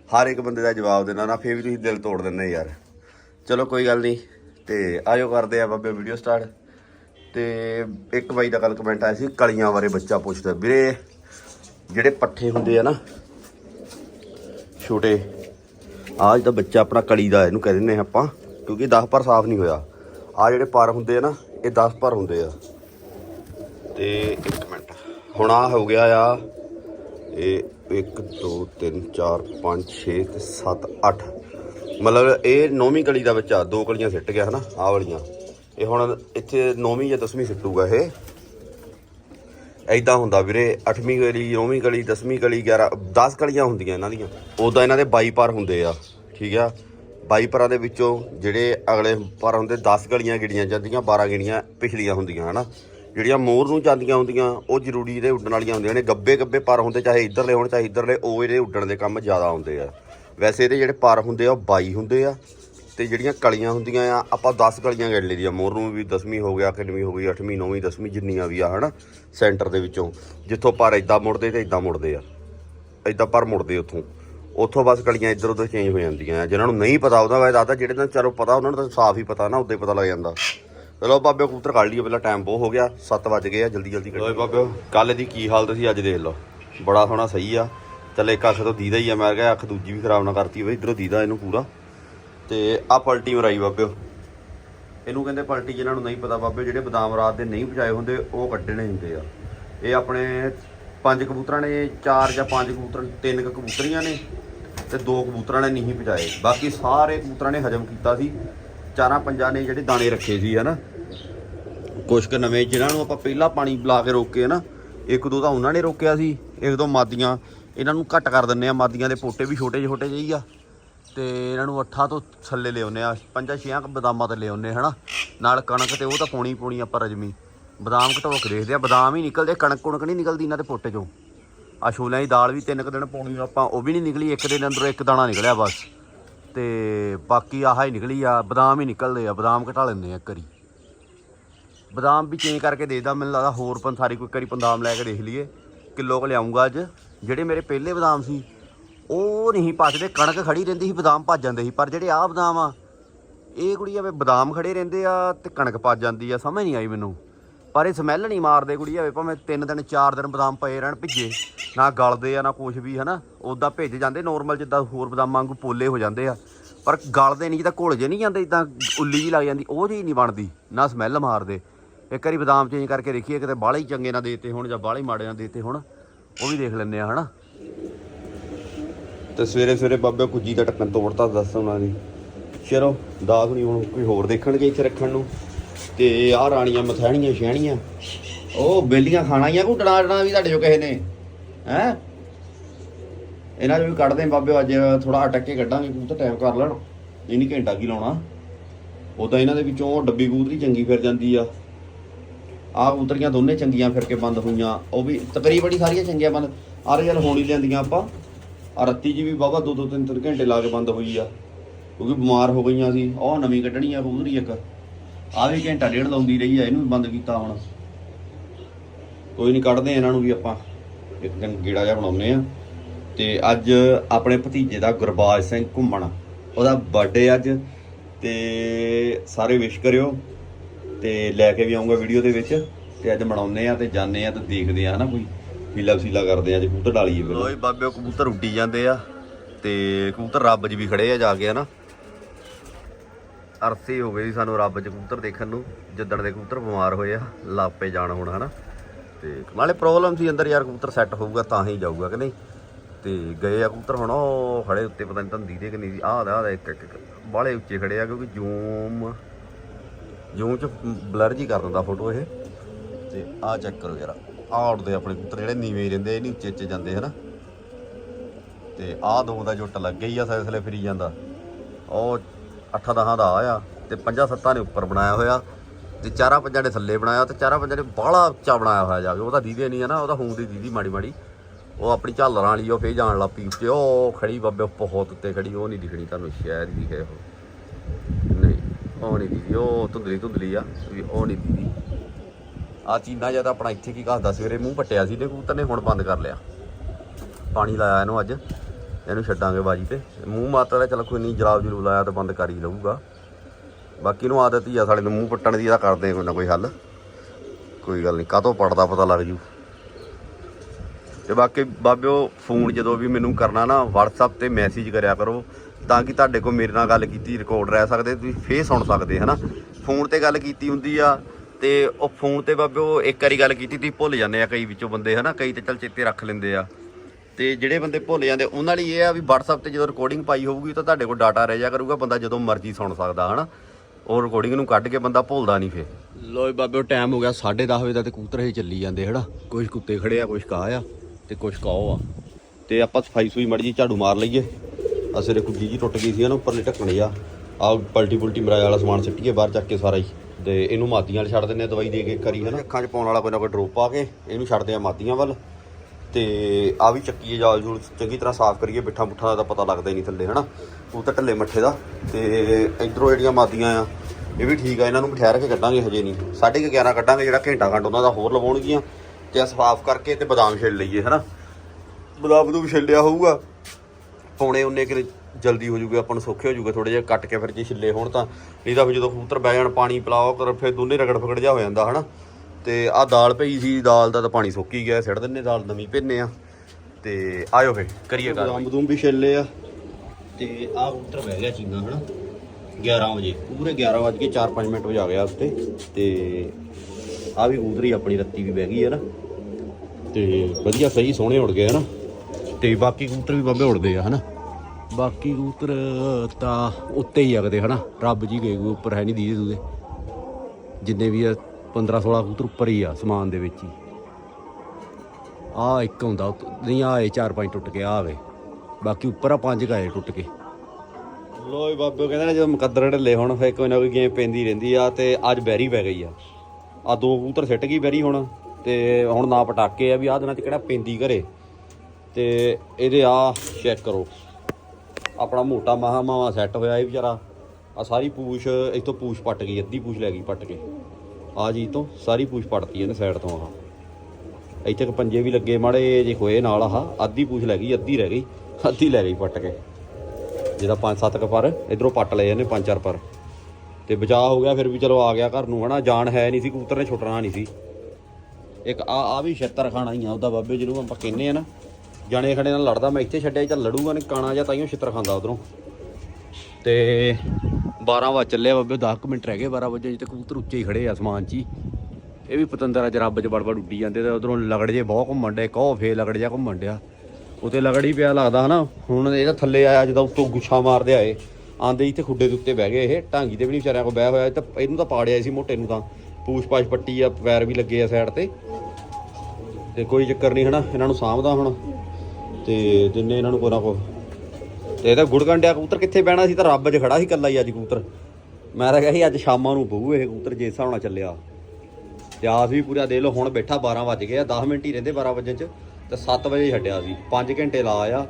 ਹਰ ਇੱਕ ਬੰਦੇ ਦਾ ਜਵਾਬ ਦੇਣਾ ਨਾ ਫੇਰ ਵੀ ਤੁਸੀਂ ਦਿਲ ਤੋੜ ਦਿੰਦੇ ਯਾਰ। ਚਲੋ ਕੋਈ ਗੱਲ ਨਹੀਂ, ਤੇ ਆਜੋ ਕਰਦੇ ਆ ਬਾਬੇ ਵੀਡੀਓ ਸਟਾਰਟ ਤੇ ਇੱਕ ਬਾਈ ਦਾ ਕੱਲ ਕਮੈਂਟ ਆਇਆ ਸੀ, ਕਲੀਆਂ ਬਾਰੇ ਬੱਚਾ ਪੁੱਛਦਾ। ਵੀਰੇ, ਜਿਹੜੇ ਪੱਠੇ ਹੁੰਦੇ ਆ ਨਾ, ਛੋਟੇ, ਆਹ ਜਿਹੜਾ ਬੱਚਾ ਆਪਣਾ ਕਲੀ ਦਾ, ਇਹਨੂੰ ਕਹਿ ਦਿੰਦੇ ਆ ਆਪਾਂ, ਕਿਉਂਕਿ 10 ਪਰ ਸਾਫ਼ ਨਹੀਂ ਹੋਇਆ। ਆ ਜਿਹੜੇ ਪਰ ਹੁੰਦੇ ਆ ਨਾ, ਇਹ 10 ਪਰ ਹੁੰਦੇ ਆ। ਤੇ ਇੱਕ ਮਿੰਟ, ਹੁਣ ਆ ਹੋ ਗਿਆ ਆ, ਇਹ 1 2 3 4 5 6 ਤੇ 7 8 ਮਤਲਬ ਇਹ ਨੌਵੀਂ ਕਲੀ ਦਾ ਬੱਚਾ ਦੋ ਕਲੀਆਂ ਸਿੱਟ ਗਿਆ ਹਨਾ, ਆਹ ਵਾਲੀਆਂ। ਇਹ ਹੁਣ ਇੱਥੇ ਨੌਵੀਂ ਜਾਂ 10ਵੀਂ ਸਿੱਟੂਗਾ ਇਹ। ਐਦਾਂ ਹੁੰਦਾ ਵੀਰੇ 8ਵੀਂ ਕਲੀ 9ਵੀਂ ਕਲੀ 10ਵੀਂ ਕਲੀ 11 10 ਕਲੀਆਂ ਹੁੰਦੀਆਂ ਇਹਨਾਂ ਦੀਆਂ। ਉਦਾਂ ਇਹਨਾਂ ਦੇ 22 ਪਰ ਹੁੰਦੇ ਆ, ਠੀਕ ਆ? 22 ਪਰਾਂ ਦੇ ਵਿੱਚੋਂ ਜਿਹੜੇ ਅਗਲੇ ਪਰ ਹੁੰਦੇ 10 ਗਲੀਆਂ ਗਿਣੀਆਂ ਜਾਂਦੀਆਂ 12 ਗਿਣੀਆਂ ਪਿਛਲੀਆਂ ਹੁੰਦੀਆਂ, ਹਨਾ? ਜਿਹੜੀਆਂ ਮੋਰ ਨੂੰ ਜਾਂਦੀਆਂ ਹੁੰਦੀਆਂ, ਉਹ ਜ਼ਰੂਰੀ ਇਹਦੇ ਉੱਡਣ ਵਾਲੀਆਂ ਹੁੰਦੀਆਂ ਨੇ। ਗੱਬੇ ਗੱਬੇ ਪਰ ਹੁੰਦੇ, ਚਾਹੇ ਇੱਧਰਲੇ ਹੋਣ, ਚਾਹੇ ਇੱਧਰਲੇ, ਉਹ ਇਹਦੇ ਉੱਡਣ ਦੇ ਕੰਮ ਜ਼ਿਆਦਾ ਹੁੰਦੇ ਆ। ਵੈਸੇ ਇਹਦੇ ਜਿਹੜੇ ਪਰ ਹੁੰਦੇ ਆ, ਉਹ 22 ਹੁੰਦੇ ਆ। ਤੇ ਜਿਹੜੀਆਂ ਕਲੀਆਂ ਹੁੰਦੀਆਂ ਆ, ਆਪਾਂ 10 ਕਲੀਆਂ ਗਿਣ ਲਈਆਂ। ਮੋਰ ਨੂੰ ਵੀ 10ਵੀਂ ਹੋ ਗਿਆ 11ਵੀਂ ਹੋ ਗਈ 8ਵੀਂ 9ਵੀਂ 10ਵੀਂ ਜਿੰਨੀਆਂ ਵੀ ਆ, ਹਨਾ, ਸੈਂਟਰ ਦੇ ਵਿੱਚੋਂ। ਜਿੱਥੋਂ ਪਰ ਇਦਾਂ ਮੁੜਦੇ ਤੇ ਇਦਾਂ ਮੁੜਦੇ ਆ। ਇਦਾਂ ਪਰ ਮੁੜਦੇ ਉੱਥੋਂ। ਉੱਥੋਂ ਬਸ ਕਲੀਆਂ ਇੱਧਰ ਉੱਧਰ ਚੇਂਜ ਹੋ ਜਾਂਦੀਆਂ ਆ। ਜਿਨ੍ਹਾਂ ਨੂੰ ਨਹੀਂ ਪਤਾ, ਉਹਦਾ ਵੈਸੇ ਦਾਦਾ, ਜਿਹੜੇ ਨੂੰ ਚਲੋ ਪਤਾ, ਉਹਨਾਂ ਨੂੰ ਤਾਂ ਸਾਫ਼ ਹੀ ਪਤਾ ਨਾ ਉੱਦੇ ਪਤਾ ਲੱਗ ਜਾਂਦਾ। ਚਲੋ ਬਾਬਿਓ ਕਬੂਤਰ ਕੱਢ ਲਈਏ ਪਹਿਲਾਂ ਟਾਈਮ ਬਹੁਤ ਹੋ ਗਿਆ 7 ਵਜ ਗਏ ਆ ਜਲਦੀ ਜਲਦੀ ਕੱਢੋ ਬਾਬਿਓ ਕੱਲ ਦੀ ਕੀ ਹਾਲਤ ਸੀ ਅੱਜ ਦੇਖ ਲਓ। ਬੜਾ ਸੋਹਣਾ ਸਹੀ ਆ। ਚੱਲ ਇੱਕ ਅੱਖ ਤੋਂ ਦੀਦਾ ਹੀ ਆ ਮੈਂ ਕਿਹਾ ਅੱਖ ਦੂਜੀ ਵੀ ਖਰਾਬ ਨਾ ਕਰਤੀ ਹੋਵੇ ਇਧਰੋਂ ਦੀਦਾ ਇਹਨੂੰ ਪੂਰਾ। ਤੇ ਆ ਪਲਟੀ ਮਰਾਈ ਬਾਬਿਓ ਇਹਨੂੰ ਕਹਿੰਦੇ ਪਲਟੀ ਜਿਨ੍ਹਾਂ ਨੂੰ ਨਹੀਂ ਪਤਾ ਬਾਬੇ ਜਿਹੜੇ ਬਦਾਮ ਰਾਤ ਦੇ ਨਹੀਂ ਪਚਾਏ ਹੁੰਦੇ ਉਹ ਕੱਢਣੇ ਹੁੰਦੇ ਆ। ਇਹ ਆਪਣੇ ਪੰਜ ਕਬੂਤਰਾਂ ਨੇ ਚਾਰ ਜਾਂ ਪੰਜ ਕਬੂਤਰ ਤਿੰਨ ਕਬੂਤਰੀਆਂ ਨੇ ਤੇ ਦੋ ਕਬੂਤਰਾਂ ਨੇ ਨਹੀਂ ਪਚਾਏ ਬਾਕੀ ਸਾਰੇ ਕਬੂਤਰਾਂ ਨੇ ਹਜਮ ਕੀਤਾ ਸੀ। ਚਾਰਾਂ ਪੰਜਾਂ ਨੇ ਜਿਹੜੇ ਦਾਣੇ ਰੱਖੇ ਸੀ, ਹਨਾ? ਕੁਛ ਕੁ ਨਵੇਂ ਜਿਨ੍ਹਾਂ ਨੂੰ ਆਪਾਂ ਪਹਿਲਾਂ ਪਾਣੀ ਬੁਲਾ ਕੇ ਰੋਕੇ ਨਾ ਇੱਕ ਦੋ ਤਾਂ ਉਹਨਾਂ ਨੇ ਰੋਕਿਆ ਸੀ, ਇੱਕ ਦੋ ਮਾਦੀਆਂ। ਇਹਨਾਂ ਨੂੰ ਘੱਟ ਕਰ ਦਿੰਨੇ ਆ, ਮਾਦੀਆਂ ਦੇ ਪੋਟੇ ਵੀ ਛੋਟੇ ਛੋਟੇ ਜਿਹੇ ਆ। ਤੇ ਇਹਨਾਂ ਨੂੰ ਅੱਠਾਂ ਤੋਂ ਥੱਲੇ ਲਿਆਉਨੇ ਆ, ਪੰਜਾਂ ਛੇਆਂ ਕੁ ਬਦਾਮਾਂ ਤੇ ਲਿਆਉਨੇ ਹਨਾ? ਨਾਲ ਕਣਕ ਤੇ ਉਹ ਤਾਂ ਪਾਉਣੀ ਪਾਉਣੀ ਆਪਾਂ ਰਜਮੀ। ਬਦਾਮ ਘਟੋ ਕੇ ਦੇਖਦੇ ਆ, ਬਦਾਮ ਹੀ ਨਿਕਲਦੇ, ਕਣਕ ਕੁਣਕ ਨਹੀਂ ਨਿਕਲਦੀ ਇਹਨਾਂ ਦੇ ਪੋਟੇ ਚੋਂ। ਆ ਛੋਲਿਆਂ ਦੀ ਦਾਲ ਵੀ ਤਿੰਨ ਕੁ ਦਿਨ ਪਾਉਣੀ ਆਪਾਂ, ਉਹ ਵੀ ਨਹੀਂ ਨਿਕਲੀ, ਇੱਕ ਦਿਨ ਅੰਦਰੋਂ ਇੱਕ ਦਾਣਾ ਨਿਕਲਿਆ ਬਸ। ਤੇ ਬਾਕੀ ਆਹ ਹੀ ਨਿਕਲੀ ਆ, ਬਦਾਮ ਹੀ ਨਿਕਲਦੇ ਆ, ਬਦਾਮ ਘਟਾ ਲੈਂਦੇ ਆ ਕਰੀ ਬਦਾਮ ਵੀ ਚੇਂਜ ਕਰਕੇ ਦੇਦਾ, ਮੈਨੂੰ ਲੱਗਦਾ ਹੋਰ ਪੰਸਾਰੀ ਕੋਈ ਕਰੀ ਬਦਾਮ ਲੈ ਕੇ ਦੇਖ ਲਈਏ। ਕਿਲੋ ਕੁ ਲਿਆਉਂਗਾ ਅੱਜ। ਜਿਹੜੇ ਮੇਰੇ ਪਹਿਲੇ ਬਦਾਮ ਸੀ, ਉਹ ਨਹੀਂ ਪਚਦੇ, ਕਣਕ ਖੜੀ ਰਹਿੰਦੀ ਸੀ, ਬਦਾਮ ਭੱਜ ਜਾਂਦੇ ਸੀ। ਪਰ ਜਿਹੜੇ ਆਹ ਬਦਾਮ ਆ, ਇਹ ਕੁੜੀ ਆਵੇ ਬਦਾਮ ਖੜੇ ਰਹਿੰਦੇ ਆ ਤੇ ਕਣਕ ਭੱਜ ਜਾਂਦੀ ਆ, ਸਮਝ ਨਹੀਂ ਆਈ ਮੈਨੂੰ। ਪਰ ਇਹ ਸਮੈਲ ਨਹੀਂ ਮਾਰਦੇ ਕੁੜੀ ਆਵੇ ਭਾਵੇਂ ਤਿੰਨ ਦਿਨ, ਚਾਰ ਦਿਨ ਬਦਾਮ ਪਏ ਰਹਿਣ ਭਿੱਜੇ, ਨਾ ਗਲਦੇ ਆ, ਨਾ ਕੁਝ ਵੀ, ਹਨਾ? ਉਦਾਂ ਭਿੱਜ ਜਾਂਦੇ ਨਾਰਮਲ ਜਿੱਦਾਂ ਹੋਰ ਬਦਾਮਾਂ ਵਾਂਗੂ ਪੋਲੇ ਹੋ ਜਾਂਦੇ ਆ। ਪਰ ਗਲਦੇ ਨਹੀਂ, ਜਿੱਦਾਂ ਘੁਲ ਜੇ ਨਹੀਂ ਜਾਂਦੇ ਇਦਾਂ ਉੱਲੀ ਜੀ ਲੱਗ ਜਾਂਦੀ, ਉਹ ਜੀ ਨਹੀਂ ਬਣਦੀ, ਨਾ ਸਮੈਲ ਮਾਰਦੇ। ਇੱਕ ਵਾਰੀ ਬਦਾਮ ਚੇਂਜ ਕਰਕੇ ਦੇਖੀਏ, ਕਿਤੇ ਬਾਹਲੇ ਹੀ ਚੰਗੇ ਨਾ ਦੇਤੇ ਹੁਣ, ਜਾਂ ਬਾਹਲੇ ਹੀ ਮਾੜੇ ਨਾ ਦੇਤੇ ਹੁਣ, ਉਹ ਵੀ ਦੇਖ ਲੈਂਦੇ ਆ, ਹਨਾ? ਤੇ ਸਵੇਰੇ ਸਵੇਰੇ ਬਾਬੇ ਕੁੱਜੀ ਦਾ ਢੱਕਣ ਤੋੜਤਾ, ਦੱਸ ਉਹਨਾਂ ਦੀ ਚਲੋ, ਦਾਸ ਨਹੀਂ ਹੁਣ ਕੋਈ ਹੋਰ ਦੇਖਣਗੇ ਇੱਥੇ ਰੱਖਣ ਨੂੰ। ਤੇ ਆਹ ਰਾਣੀਆਂ ਮਥਾਣੀਆਂ ਸ਼ਹਿਣੀਆਂ। ਉਹ ਬੇਲੀਆਂ ਖਾਣਾ ਹੀ ਆ ਘੁੱਟਣਾ ਜਣਾ ਵੀ ਤੁਹਾਡੇ ਜੋ ਕਿਸੇ ਨੇ? ਹੈ? ਇਹਨਾਂ ਨੂੰ ਵੀ ਕੱਢਦੇ ਬਾਬੇ, ਅੱਜ ਥੋੜਾ ਅਟਕ ਕੇ ਕੱਢਾਂਗੇ ਕਬੂਤਰ ਟਾਈਮ ਕਰ ਲੈਣ। ਇਹ ਨਹੀਂ ਘੰਟਾ ਕੀ ਲਾਉਣਾ। ਉਦਾਂ ਇਹਨਾਂ ਦੇ ਵਿੱਚੋਂ ਡੱਬੀ ਕਬੂਤਰੀ ਚੰਗੀ ਫਿਰ ਜਾਂਦੀ ਆ। ਆਹ ਕਬੂਤਰੀਆਂ ਦੋਨੇ ਚੰਗੀਆਂ ਫਿਰ ਕੇ ਬੰਦ ਹੋਈਆਂ। ਉਹ ਵੀ ਤਕਰੀਬਨ ਹੀ ਸਾਰੀਆਂ ਚੰਗੀਆਂ ਬੰਦ। ਆਹ ਚੱਲ ਹੋਣੀ ਲੈਂਦੀਆਂ ਆਪਾਂ। ਆ ਰੱਤੀ ਜੀ ਵੀ ਬਾਬਾ ਦੋ ਦੋ ਤਿੰਨ ਤਿੰਨ ਘੰਟੇ ਲਾ ਕੇ ਬੰਦ ਹੋਈ ਆ। ਕਿਉਂਕਿ ਬਿਮਾਰ ਹੋ ਗਈਆਂ ਸੀ। ਉਹ ਨਵੀਂ ਕੱਢਣੀ ਆ ਕਬੂਤਰੀ ਇੱਕ। ਆਹ ਵੀ ਘੰਟਾ ਡੇਢ ਲਾਉਂਦੀ ਰਹੀ ਆ ਇਹਨੂੰ ਵੀ ਬੰਦ ਕੀਤਾ ਹੁਣ। ਕੋਈ ਨਹੀਂ ਕੱਢਦੇ ਇਹਨਾਂ ਨੂੰ ਵੀ ਆਪਾਂ। ਇੱਕ ਦਿਨ ਗੇੜਾ ਜਿਹਾ ਬਣਾਉਨੇ ਆ ਤੇ ਅੱਜ ਆਪਣੇ ਭਤੀਜੇ ਦਾ ਗੁਰਬਾਜ ਸਿੰਘ ਘੁੰਮਣ। ਉਹਦਾ ਬਰਥਡੇ ਅੱਜ। ਤੇ ਸਾਰੇ ਵਿਸ਼ ਕਰਿਓ। ਤੇ ਲੈ ਕੇ ਵੀ ਆਉਂਗਾ ਵੀਡੀਓ ਦੇ ਵਿੱਚ। ਤੇ ਅੱਜ ਮਨਾਉਨੇ ਆ ਤੇ ਜਾਣੇ ਆ ਤੇ ਦੇਖਦੇ ਆ ਹਨਾ ਕੋਈ। ਹੀਲਾ ਵਸੀਲਾ ਕਰਦੇ ਆ ਅੱਜ ਕਬੂਤਰ ਡਾਲੀਏ ਫਿਰ। ਓਏ ਬਾਬਿਓ ਕਬੂਤਰ ਉੱਡੀ ਜਾਂਦੇ ਆ। ਤੇ ਕਬੂਤਰ ਰੱਬ ਜੀ ਵੀ ਖੜੇ ਆ ਜਾ ਕੇ ਹਨਾ। ਅਰਸੇ ਹੋ ਗਏ ਸੀ ਸਾਨੂੰ ਰੱਬ ਚ ਕਬੂਤਰ ਦੇਖਣ ਨੂੰ, ਜਿੱਦਣ ਦੇ ਕਬੂਤਰ ਬਿਮਾਰ ਹੋਏ ਆ, ਲਾਪੇ ਜਾਣ ਹੁਣ, ਹਨਾ। ਤੇ ਨਾਲੇ ਪ੍ਰੋਬਲਮ ਸੀ ਅੰਦਰ ਯਾਰ ਕਬੂਤਰ ਸੈੱਟ ਹੋਊਗਾ ਤਾਂ ਹੀ ਜਾਊਗਾ ਕਿ ਨਹੀਂ? ਤੇ ਗਏ ਆ ਕਬੂਤਰ ਹੁਣ, ਉਹ ਖੜੇ ਉੱਤੇ ਪਤਾ ਨਹੀਂ ਧੰਦੀ ਦੇ ਕਿ ਨਹੀਂ ਆਹ ਦਾ, ਆਹ ਇੱਕ ਇੱਕ ਬਾਲੇ ਉੱਚੇ ਖੜੇ ਆ ਕਿਉਂਕਿ ਜ਼ੂਮ ਜ਼ੂਮ ਚ ਬਲਰ ਜੀ ਕਰ ਦਿੰਦਾ ਫੋਟੋ ਇਹ। ਤੇ ਆਹ ਚੈੱਕ ਕਰੋ ਯਾਰ, ਆਹ ਉੱਡਦੇ ਆਪਣੇ ਕਬੂਤਰ ਜਿਹੜੇ ਨੀਵੇਂ ਰਹਿੰਦੇ, ਇਹ ਨਹੀਂ ਉੱਚੇ ਉੱਚੇ ਜਾਂਦੇ, ਹਨਾ। ਤੇ ਆਹ ਦੋ ਦਾ ਜੁੱਟ ਲੱਗ ਗਈ ਆ ਸੈਸਲੇ ਫਿਰੀ ਜਾਂਦਾ। ਉਹ ਅੱਠਾਂ ਦਹਾਂ ਦਾ ਆ ਤੇ ਪੰਜਾਂ ਸੱਤਾਂ ਨੇ ਉੱਪਰ ਬਣਾਇਆ ਹੋਇਆ ਤੇ ਚਾਰਾਂ ਪੰਜਾਂ ਨੇ ਥੱਲੇ ਬਣਾਇਆ ਤੇ ਚਾਰਾਂ ਪੰਜਾਂ ਨੇ ਬਾਹਲਾ ਉੱਚਾ ਬਣਾਇਆ ਹੋਇਆ ਜਾ ਕੇ। ਉਹਦਾ ਦੀਦੇ ਨਹੀਂ ਆ ਨਾ ਉਹਦਾ ਹੂੰ ਦੀ ਦੀਦੀ ਮਾੜੀ ਮਾੜੀ। ਉਹ ਆਪਣੀ ਝਾਲਰਾਂ ਵਾਲੀ ਉਹ ਫੇਰ ਜਾਣ ਲੱਗ ਪਈ ਉੱਤੇ। ਉਹ ਖੜੀ ਬਾਬੇ ਬਹੁਤ ਉੱਤੇ ਖੜੀ, ਉਹ ਨਹੀਂ ਦਿਖਣੀ ਤੁਹਾਨੂੰ ਸ਼ਾਇਦ ਹੀ ਦਿਖੇ ਉਹ। ਨਹੀਂ ਉਹ ਨਹੀਂ ਦੀਦੀ, ਉਹ ਧੁੰਦਲੀ ਧੁੰਦਲੀ ਆ, ਵੀ ਉਹ ਨਹੀਂ ਦੀਦੀ। ਆ ਚੀਨਾ ਜ਼ਿਆਦਾ ਆਪਣਾ ਇੱਥੇ ਕੀ ਘਸਦਾ, ਸਵੇਰੇ ਮੂੰਹ ਪੱਟਿਆ ਸੀ ਤੇ ਕਬੂਤਰ ਨੇ ਹੁਣ ਬੰਦ ਕਰ ਲਿਆ। ਪਾਣੀ ਲਾਇਆ ਇਹਨੂੰ ਅੱਜ। ਇਹਨੂੰ ਛੱਡਾਂਗੇ ਬਾਜੀ ਤੇ। ਮੂੰਹ ਮਾਤਾ ਦਾ ਚਲ ਕੋਈ ਨਹੀਂ ਜਰਾਬ ਜਲੂਬ ਲਾਇਆ ਤਾਂ ਬੰਦ ਕਰ ਹੀ ਲਊਗਾ ਬਾਕੀ ਨੂੰ ਆਦਤ ਹੀ ਆ ਸਾਡੇ ਨੂੰ ਮੂੰਹ ਪੱਟਣ ਦੀ ਇਹਦਾ ਕਰਦੇ ਕੋਈ ਨਾ ਕੋਈ ਹੱਲ। ਕੋਈ ਗੱਲ ਨਹੀਂ ਕਾਹਤੋਂ ਪੜਦਾ ਪਤਾ ਲੱਗ ਜੂ। ਤੇ ਬਾਕੀ ਬਾਬਿਓ, ਫੋਨ ਜਦੋਂ ਵੀ ਮੈਨੂੰ ਕਰਨਾ ਨਾ, WhatsApp ਤੇ ਮੈਸੇਜ ਕਰਿਆ ਕਰੋ, ਤਾਂ ਕਿ ਤੁਹਾਡੇ ਕੋਲ ਮੇਰੇ ਨਾਲ ਗੱਲ ਕੀਤੀ ਰਿਕਾਰਡ ਰਹਿ ਸਕਦੇ, ਤੁਸੀਂ ਫੇਰ ਸੁਣ ਸਕਦੇ, ਹਨਾ? ਫੋਨ ਤੇ ਗੱਲ ਕੀਤੀ ਹੁੰਦੀ ਆ, ਤੇ ਉਹ ਫੋਨ ਤੇ ਬਾਬਿਓ, ਇੱਕ ਵਾਰੀ ਗੱਲ ਕੀਤੀ, ਤੁਸੀਂ ਭੁੱਲ ਜਾਂਦੇ ਆ ਕਈ ਵਿੱਚੋਂ ਬੰਦੇ, ਹਨਾ? ਕਈ ਤੇ ਚਲ ਚੇਤੇ ਰੱਖ ਲੈਂਦੇ ਆ। ਤੇ ਜਿਹੜੇ ਬੰਦੇ ਭੁੱਲ ਜਾਂਦੇ ਉਹਨਾਂ ਲਈ ਇਹ ਆ ਵੀ WhatsApp ਤੇ ਜਦੋਂ ਰਿਕਾਰਡਿੰਗ ਪਾਈ ਹੋਊਗੀ ਤਾਂ ਤੁਹਾਡੇ ਕੋਲ ਡਾਟਾ ਰਹਿ ਜਾ ਕਰੂਗਾ ਬੰਦਾ ਜਦੋਂ ਮਰਜ਼ੀ ਸੁਣ ਸਕਦਾ ਹਨਾ? ਉਹ ਰਿਕਾਰਡਿੰਗ ਨੂੰ ਕੱਢ ਕੇ ਬੰਦਾ ਭੁੱਲਦਾ ਨਹੀਂ ਫੇ ਲੋਏ ਬਾਬਿਓ ਟਾਈਮ ਹੋ ਗਿਆ 10:30 ਵਜੇ ਦਾ ਤੇ ਕਬੂਤਰ ਹੀ ਚੱਲੀ ਜਾਂਦੇ ਹਨਾ? ਕੁਝ ਕੁੱਤੇ ਖੜੇ ਆ ਕੁਝ ਕਾਹ ਆ ਤੇ ਕੁਝ ਕਾਹ ਆ। ਤੇ ਆਪਾਂ ਸਫ਼ਾਈ ਸੂਈ ਮੜ ਜੀ ਝਾੜੂ ਮਾਰ ਲਈਏ। ਅਸਰੇ ਕੁੱਜੀ ਜੀ ਟੁੱਟ ਗਈ ਸੀ ਨਾ ਉੱਪਰਲੇ ਢੱਕਣੇ ਆ ਆ ਪਲਟੀ ਪੁਲਟੀ ਮਰਾਇਆ ਵਾਲਾ ਸਮਾਨ ਸਿੱਟੀਏ ਬਾਹਰ ਚੱਕ ਕੇ ਸਾਰਾ ਹੀ। ਤੇ ਇਹਨੂੰ ਮਾਤੀਆਂ ਵਾਲ ਛੱਡ ਦਿੰਨੇ ਆ ਦਵਾਈ ਦੇ ਕੇ ਕਰੀ ਹਨਾ? ਅੱਖਾਂ 'ਚ ਪਾਉਣ ਵਾਲਾ ਕੋਈ ਨਾ ਕੋਈ ਡਰੋਪ ਪਾ ਕੇ ਇਹਨੂੰ ਛੱਡਦੇ ਆ ਮਾਤੀਆਂ ਵੱਲ। ਤੇ ਆ ਵੀ ਚੱਕੀਏ ਜਾਲ ਜੂਲ, ਚੰਗੀ ਤਰ੍ਹਾਂ ਸਾਫ਼ ਕਰੀਏ ਬਿੱਠਾ ਬੁੱਠਾ ਦਾ ਤਾਂ ਪਤਾ ਲੱਗਦਾ ਹੀ ਨਹੀਂ ਥੱਲੇ, ਹਨਾ? ਉਹ ਤਾਂ ਢੱਲੇ ਮੱਠੇ ਦਾ। ਤੇ ਇਧਰੋਂ ਜਿਹੜੀਆਂ ਮਾਦੀਆਂ ਆ, ਇਹ ਵੀ ਠੀਕ ਆ, ਇਹਨਾਂ ਨੂੰ ਬਿਠਾ ਕੇ ਕੱਢਾਂਗੇ ਹਜੇ ਨਹੀਂ। ਸਾਢੇ ਕੁ 11 ਕੱਢਾਂਗੇ, ਜਿਹੜਾ ਘੰਟਾ ਘੰਟ ਉਹਨਾਂ ਦਾ ਹੋਰ ਲਵਾਉਣਗੀਆਂ, ਤੇ ਆ ਸਾਫ਼ ਕਰਕੇ ਤੇ ਬਦਾਮ ਛਿੱਲ ਲਈਏ, ਹਨਾ? ਬਦਾਮ ਬਦੂਮ ਛਿੱਲਿਆ ਹੋਊਗਾ। ਪੌਣੇ ਉਹਨੇ ਕਿ ਜਲਦੀ ਹੋ ਜੂਗੇ, ਆਪਾਂ ਨੂੰ ਸੌਖੇ ਹੋ ਜੂਗੇ ਥੋੜੇ ਜਿਹਾ, ਕੱਟ ਕੇ ਫਿਰ ਜੇ ਛਿੱਲੇ ਹੋਣ ਤਾਂ। ਨਹੀਂ ਤਾਂ ਫਿਰ ਜਦੋਂ ਕਬੂਤਰ ਬਹਿ ਜਾਣ, ਪਾਣੀ ਪਿਲਾਓ ਕਰ ਫਿਰ ਦੋਨੇ ਰਗੜ ਫਗੜ ਜਾ ਹੋ ਜਾਂਦਾ, ਹਨਾ? ਤੇ ਆ ਦਾਲ ਪਈ ਸੀ ਦਾਲ ਦਾ ਤਾਂ ਪਾਣੀ ਸੁੱਕ ਹੀ ਗਿਆ ਸਿੱਟ ਦਿੰਨੇ ਦਾਲ ਨਵੀਂ ਭਿੰਨੇ ਆ। ਤੇ ਆਇਓ ਫੇ ਕਰੀਏ ਗੱਲ। ਬਦਾਮ ਬਦੂਮ ਵੀ ਛਿੱਲੇ ਆ। ਤੇ ਆ ਕਬੂਤਰ ਬਹਿ ਗਿਆ ਚੀਨਾ ਹਨਾ? 11 ਵਜੇ ਪੂਰੇ 11 ਵਜ ਕੇ 4-5 ਮਿੰਟ ਵਜਾ ਗਿਆ ਉੱਤੇ। ਤੇ ਆ ਵੀ ਕਬੂਤਰੀ ਆਪਣੀ ਰੱਤੀ ਵੀ ਬਹਿ ਗਈ ਹੈ ਨਾ। ਤੇ ਵਧੀਆ ਸਹੀ ਸੋਹਣੇ ਉੜ ਗਏ ਹਨਾ? ਤੇ ਬਾਕੀ ਕਬੂਤਰ ਵੀ ਬਾਬੇ ਉੜਦੇ ਆ ਹਨਾ? ਬਾਕੀ ਕਬੂਤਰ ਤਾਂ ਉੱਤੇ ਹੀ ਆਗਦੇ ਹਨਾ? ਰੱਬ ਜੀ ਗਏ ਉੱਪਰ ਹੈ ਨਹੀਂ ਦੀਦੇ ਦੂਦੇ ਜਿੰਨੇ ਵੀ ਆ 15 16 ਕਬੂਤਰ ਉੱਪਰ ਹੀ ਆ ਸਮਾਨ ਦੇ ਵਿੱਚ ਹੀ। ਆ ਇੱਕ ਹੁੰਦਾ, ਨਹੀਂ ਆਏ ਚਾਰ ਪੰਜ ਟੁੱਟ ਕੇ ਆਵੇ ਬਾਕੀ ਉੱਪਰ ਆ ਪੰਜ ਗਾਏ ਟੁੱਟ ਕੇ। ਲੋਈ ਬਾਬੇ ਕਹਿੰਦੇ ਨੇ ਜਦੋਂ ਮੁਕੱਦਰ ਢੱਲੇ ਹੁਣ ਫੇ ਕੋਈ ਨਾ ਕੋਈ ਗੇਮ ਪੈਂਦੀ ਰਹਿੰਦੀ ਆ ਤੇ ਅੱਜ ਬੈਰੀ ਪੈ ਗਈ ਆ। ਆ ਦੋ ਕਬੂਤਰ ਸਿੱਟ ਗਈ ਬੈਰੀ ਹੁਣ, ਤੇ ਹੁਣ ਨਾ ਪਟਾਕੇ ਆ ਵੀ ਆਹ ਦਿਨਾਂ ਚ ਕਿਹੜਾ ਪੈਂਦੀ ਘਰੇ। ਤੇ ਇਹਦੇ ਆ ਚੈੱਕ ਕਰੋ। ਆਪਣਾ ਮੋਟਾ ਮਹਾ ਮਾਵਾ ਸੈੱਟ ਹੋਇਆ ਇਹ ਵਿਚਾਰਾ। ਆ ਸਾਰੀ ਪੂਛ, ਇਥੋਂ ਪੂਛ ਪੱਟ ਗਈ, ਅੱਧੀ ਪੂਛ ਲੈ ਗਈ ਪੱਟ ਕੇ। ਆ ਜੀ ਤੋਂ ਸਾਰੀ ਪੂਛ ਪੱਟਤੀ ਇਹਨੇ ਸਾਈਡ ਤੋਂ ਆਹ। ਇੱਥੇ ਕ ਪੰਜੇ ਵੀ ਲੱਗੇ ਮਾੜੇ ਜੇ ਹੋਏ ਨਾਲ ਆਹ, ਅੱਧੀ ਪੂਛ ਲੈ ਗਈ, ਅੱਧੀ ਰਹਿ ਗਈ, ਅੱਧੀ ਲੈ ਗਈ ਪੱਟ ਕੇ। ਜਿਹਦਾ ਪੰਜ ਸੱਤ ਕ ਪਰ, ਇਧਰੋਂ ਪੱਟ ਲਏ ਇਹਨੇ ਪੰਜ ਚਾਰ ਪਰ। ਤੇ ਬਚਾਅ ਹੋ ਗਿਆ, ਫਿਰ ਵੀ ਚਲੋ ਆ ਗਿਆ ਘਰ ਨੂੰ ਹਨਾ, ਜਾਨ ਹੈ ਨਹੀਂ ਸੀ, ਕਬੂਤਰ ਨੇ ਛੁੱਟਣਾ ਨਹੀਂ ਸੀ। ਇੱਕ ਆ ਆ ਵੀ ਛੱਤਰ ਖਾਣਾ ਹੀ ਆ ਉਹਦਾ ਬਾਬੇ, ਜਿਹਨੂੰ ਆਪਾਂ ਕਹਿੰਦੇ ਆ ਨਾ। ਜਾਣੇ ਖੜੇ ਨਾਲ ਲੜਦਾ, ਮੈਂ ਇੱਥੇ ਛੱਡਿਆ ਚੱਲ ਲੜੂਗਾ ਨਹੀਂ ਕਾਣਾ ਜਾਂ ਤਾਈਓ ਛਿੱਤਰ ਖਾਂਦਾ ਉਧਰੋਂ। ਤੇ 12 ਵਜੇ ਚੱਲਿਆ ਆ ਬਾਬੇ 10 ਕੁ ਮਿੰਟ ਰਹਿ ਗਏ 12 ਵਜੇ, ਅਜੇ ਤੇ ਕਬੂਤਰ ਉੱਚੇ ਹੀ ਖੜੇ ਆ ਅਸਮਾਨ 'ਚ ਹੀ। ਇਹ ਵੀ ਪਤੰਦਰ ਅੱਜ ਰੱਬ 'ਚ ਬੜਬੜ ਉੱਡੀ ਜਾਂਦੇ ਤੇ ਉਧਰੋਂ ਲਗੜ ਜੇ ਬਹੁਤ ਘੁੰਮਣ ਡੇ ਕਹੋ ਫੇ ਲਗੜ ਜਾ ਘੁੰਮਣ ਡਿਆ। ਉਤੇ ਲਗੜ ਹੀ ਪਿਆ ਲੱਗਦਾ ਹਨਾ, ਹੁਣ ਇਹਦਾ ਥੱਲੇ ਆਇਆ ਜਦੋਂ ਉੱਤੋਂ ਗੁੱਛਾ ਮਾਰਦੇ ਆਏ। ਆਂਦੇ ਤੇ ਖੁੱਡੇ ਦੇ ਉੱਤੇ ਬਹਿ ਗਏ ਇਹ, ਢਾਂਗੀ ਤੇ ਵੀ ਨਹੀਂ ਵਿਚਾਰਿਆਂ ਕੋ ਬਹਿ ਹੋਇਆ ਤਾਂ ਇਹਨੂੰ ਤਾਂ ਪਾੜਿਆ ਸੀ ਮੋਟੇ ਨੂੰ ਤਾਂ। ਪੂਛ ਪਾਛ ਪੱਟੀ ਆ, ਪੈਰ ਵੀ ਲੱਗੇ ਆ ਸਾਈਡ ਤੇ। ਤੇ ਕੋਈ ਚੱਕਰ ਨਹੀਂ ਹਨਾ, ਇਹਨਾਂ ਨੂੰ ਸਾਂਭਦਾ ਹੁਣ। ਤੇ ਦਿਨੇ ਇਹਨਾਂ ਨੂੰ ਕੋਈ ਨਾ ਕੋ ਤੇ ਇਹਦਾ ਗੁੜਗੰਡਿਆ ਕਬੂਤਰ ਕਿੱਥੇ ਬਹਿਣਾ ਸੀ? ਤਾਂ ਰੱਬ 'ਚ ਖੜਾ ਸੀ ਇਕੱਲਾ ਹੀ ਅੱਜ ਕਬੂਤਰ। ਮੈਂ ਤਾਂ ਕਿਹਾ ਸੀ, ਅੱਜ ਸ਼ਾਮਾਂ ਨੂੰ ਪਊ ਇਹ ਕਬੂਤਰ, ਜੇ ਹਿਸਾਬ ਨਾਲ ਚੱਲਿਆ। ਤੇ ਆਸ ਵੀ ਪੂਰਾ ਦੇ ਲਓ, ਹੁਣ ਬੈਠਾ 12 ਵਜ ਗਏ ਆ 10 ਮਿੰਟ ਹੀ ਰਹਿੰਦੇ 12 ਵਜੇ ਚ। ਤੇ 7 ਵਜੇ ਛੱਡਿਆ ਸੀ 5 ਘੰਟੇ ਲਾ ਆਇਆ।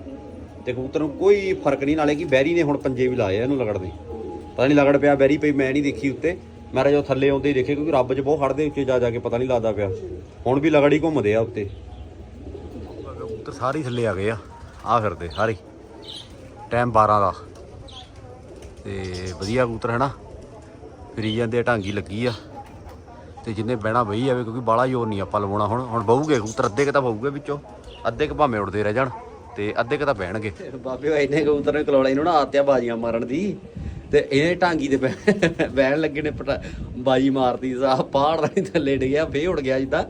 ਤੇ ਕਬੂਤਰ ਨੂੰ ਕੋਈ ਫ਼ਰਕ ਨਹੀਂ, ਨਾਲੇ ਕਿ ਬੈਰੀ ਨੇ ਹੁਣ ਪੰਜੇ ਵੀ ਲਾਏ ਆ ਇਹਨੂੰ ਲਗੜਦੇ। ਪਤਾ ਨਹੀਂ ਲਗੜ ਪਿਆ ਬੈਰੀ ਪਈ, ਮੈਂ ਨਹੀਂ ਦੇਖੀ ਉੱਤੇ। ਮੈਂ ਤਾਂ ਜਦੋਂ ਥੱਲੇ ਆਉਂਦੇ ਹੀ ਦੇਖੇ, ਕਿਉਂਕਿ ਰੱਬ 'ਚ ਬਹੁਤ ਖੜਦੇ ਉੱਚੇ ਜਾ ਜਾ ਕੇ, ਪਤਾ ਨਹੀਂ ਲੱਗਦਾ ਪਿਆ। ਹੁਣ ਵੀ ਲਗੜ ਹੀ ਘੁੰਮਦੇ ਆ ਉੱਤੇ। ਕਬੂਤਰ ਸਾਰੇ ਥੱਲੇ ਆ ਗਏ ਆ। ਆ ਫਿਰਦੇ, ਸਾਰੇ ਟਾਈਮ 12 ਦਾ। ਤੇ ਵਧੀਆ ਕਬੂਤਰ ਹੈ ਨਾ। ਫਰੀ ਜਾਂਦੇ ਆ, ਢਾਂਗੀ ਲੱਗੀ ਆ। ਤੇ ਜਿੰਨੇ ਬਹਿਣਾ ਬਈ ਜਾਵੇ ਕਿਉਂਕਿ ਬਾਲਾ ਜ਼ੋਰ ਨਹੀਂ ਆਪਾਂ ਲਵਾਉਣਾ ਹੁਣ। ਹੁਣ ਬਹੂਗੇ ਕਬੂਤਰ ਅੱਧੇ ਕ ਤਾਂ ਬਹੂਗੇ ਵਿੱਚੋਂ। ਅੱਧੇ ਕ ਭਾਵੇਂ ਉੜਦੇ ਰਹਿ ਜਾਣ। ਤੇ ਅੱਧੇ ਕ ਤਾਂ ਬਹਿਣਗੇ। ਬਾਬੇ ਉਹ ਇੰਨੇ ਕਬੂਤਰ ਨੇ ਕਲੋਲਾ ਇਹਨੂੰ ਨਾ ਆਤਿਆ ਬਾਜੀਆਂ ਮਾਰਨ ਦੀ। ਤੇ ਇਹ ਢਾਂਗੀ ਦੇ ਬਹਿ- ਬਹਿਣ ਲੱਗੇ ਨੇ ਪਟਾ- ਬਾਜੀ ਮਾਰਦੀ ਸਾ। ਪਾੜ ਦਾ ਨੀ ਥੱਲੇ ਡਿੱਗਿਆ ਫੇ ਉੜ ਗਿਆ ਜਿੱਦਾਂ।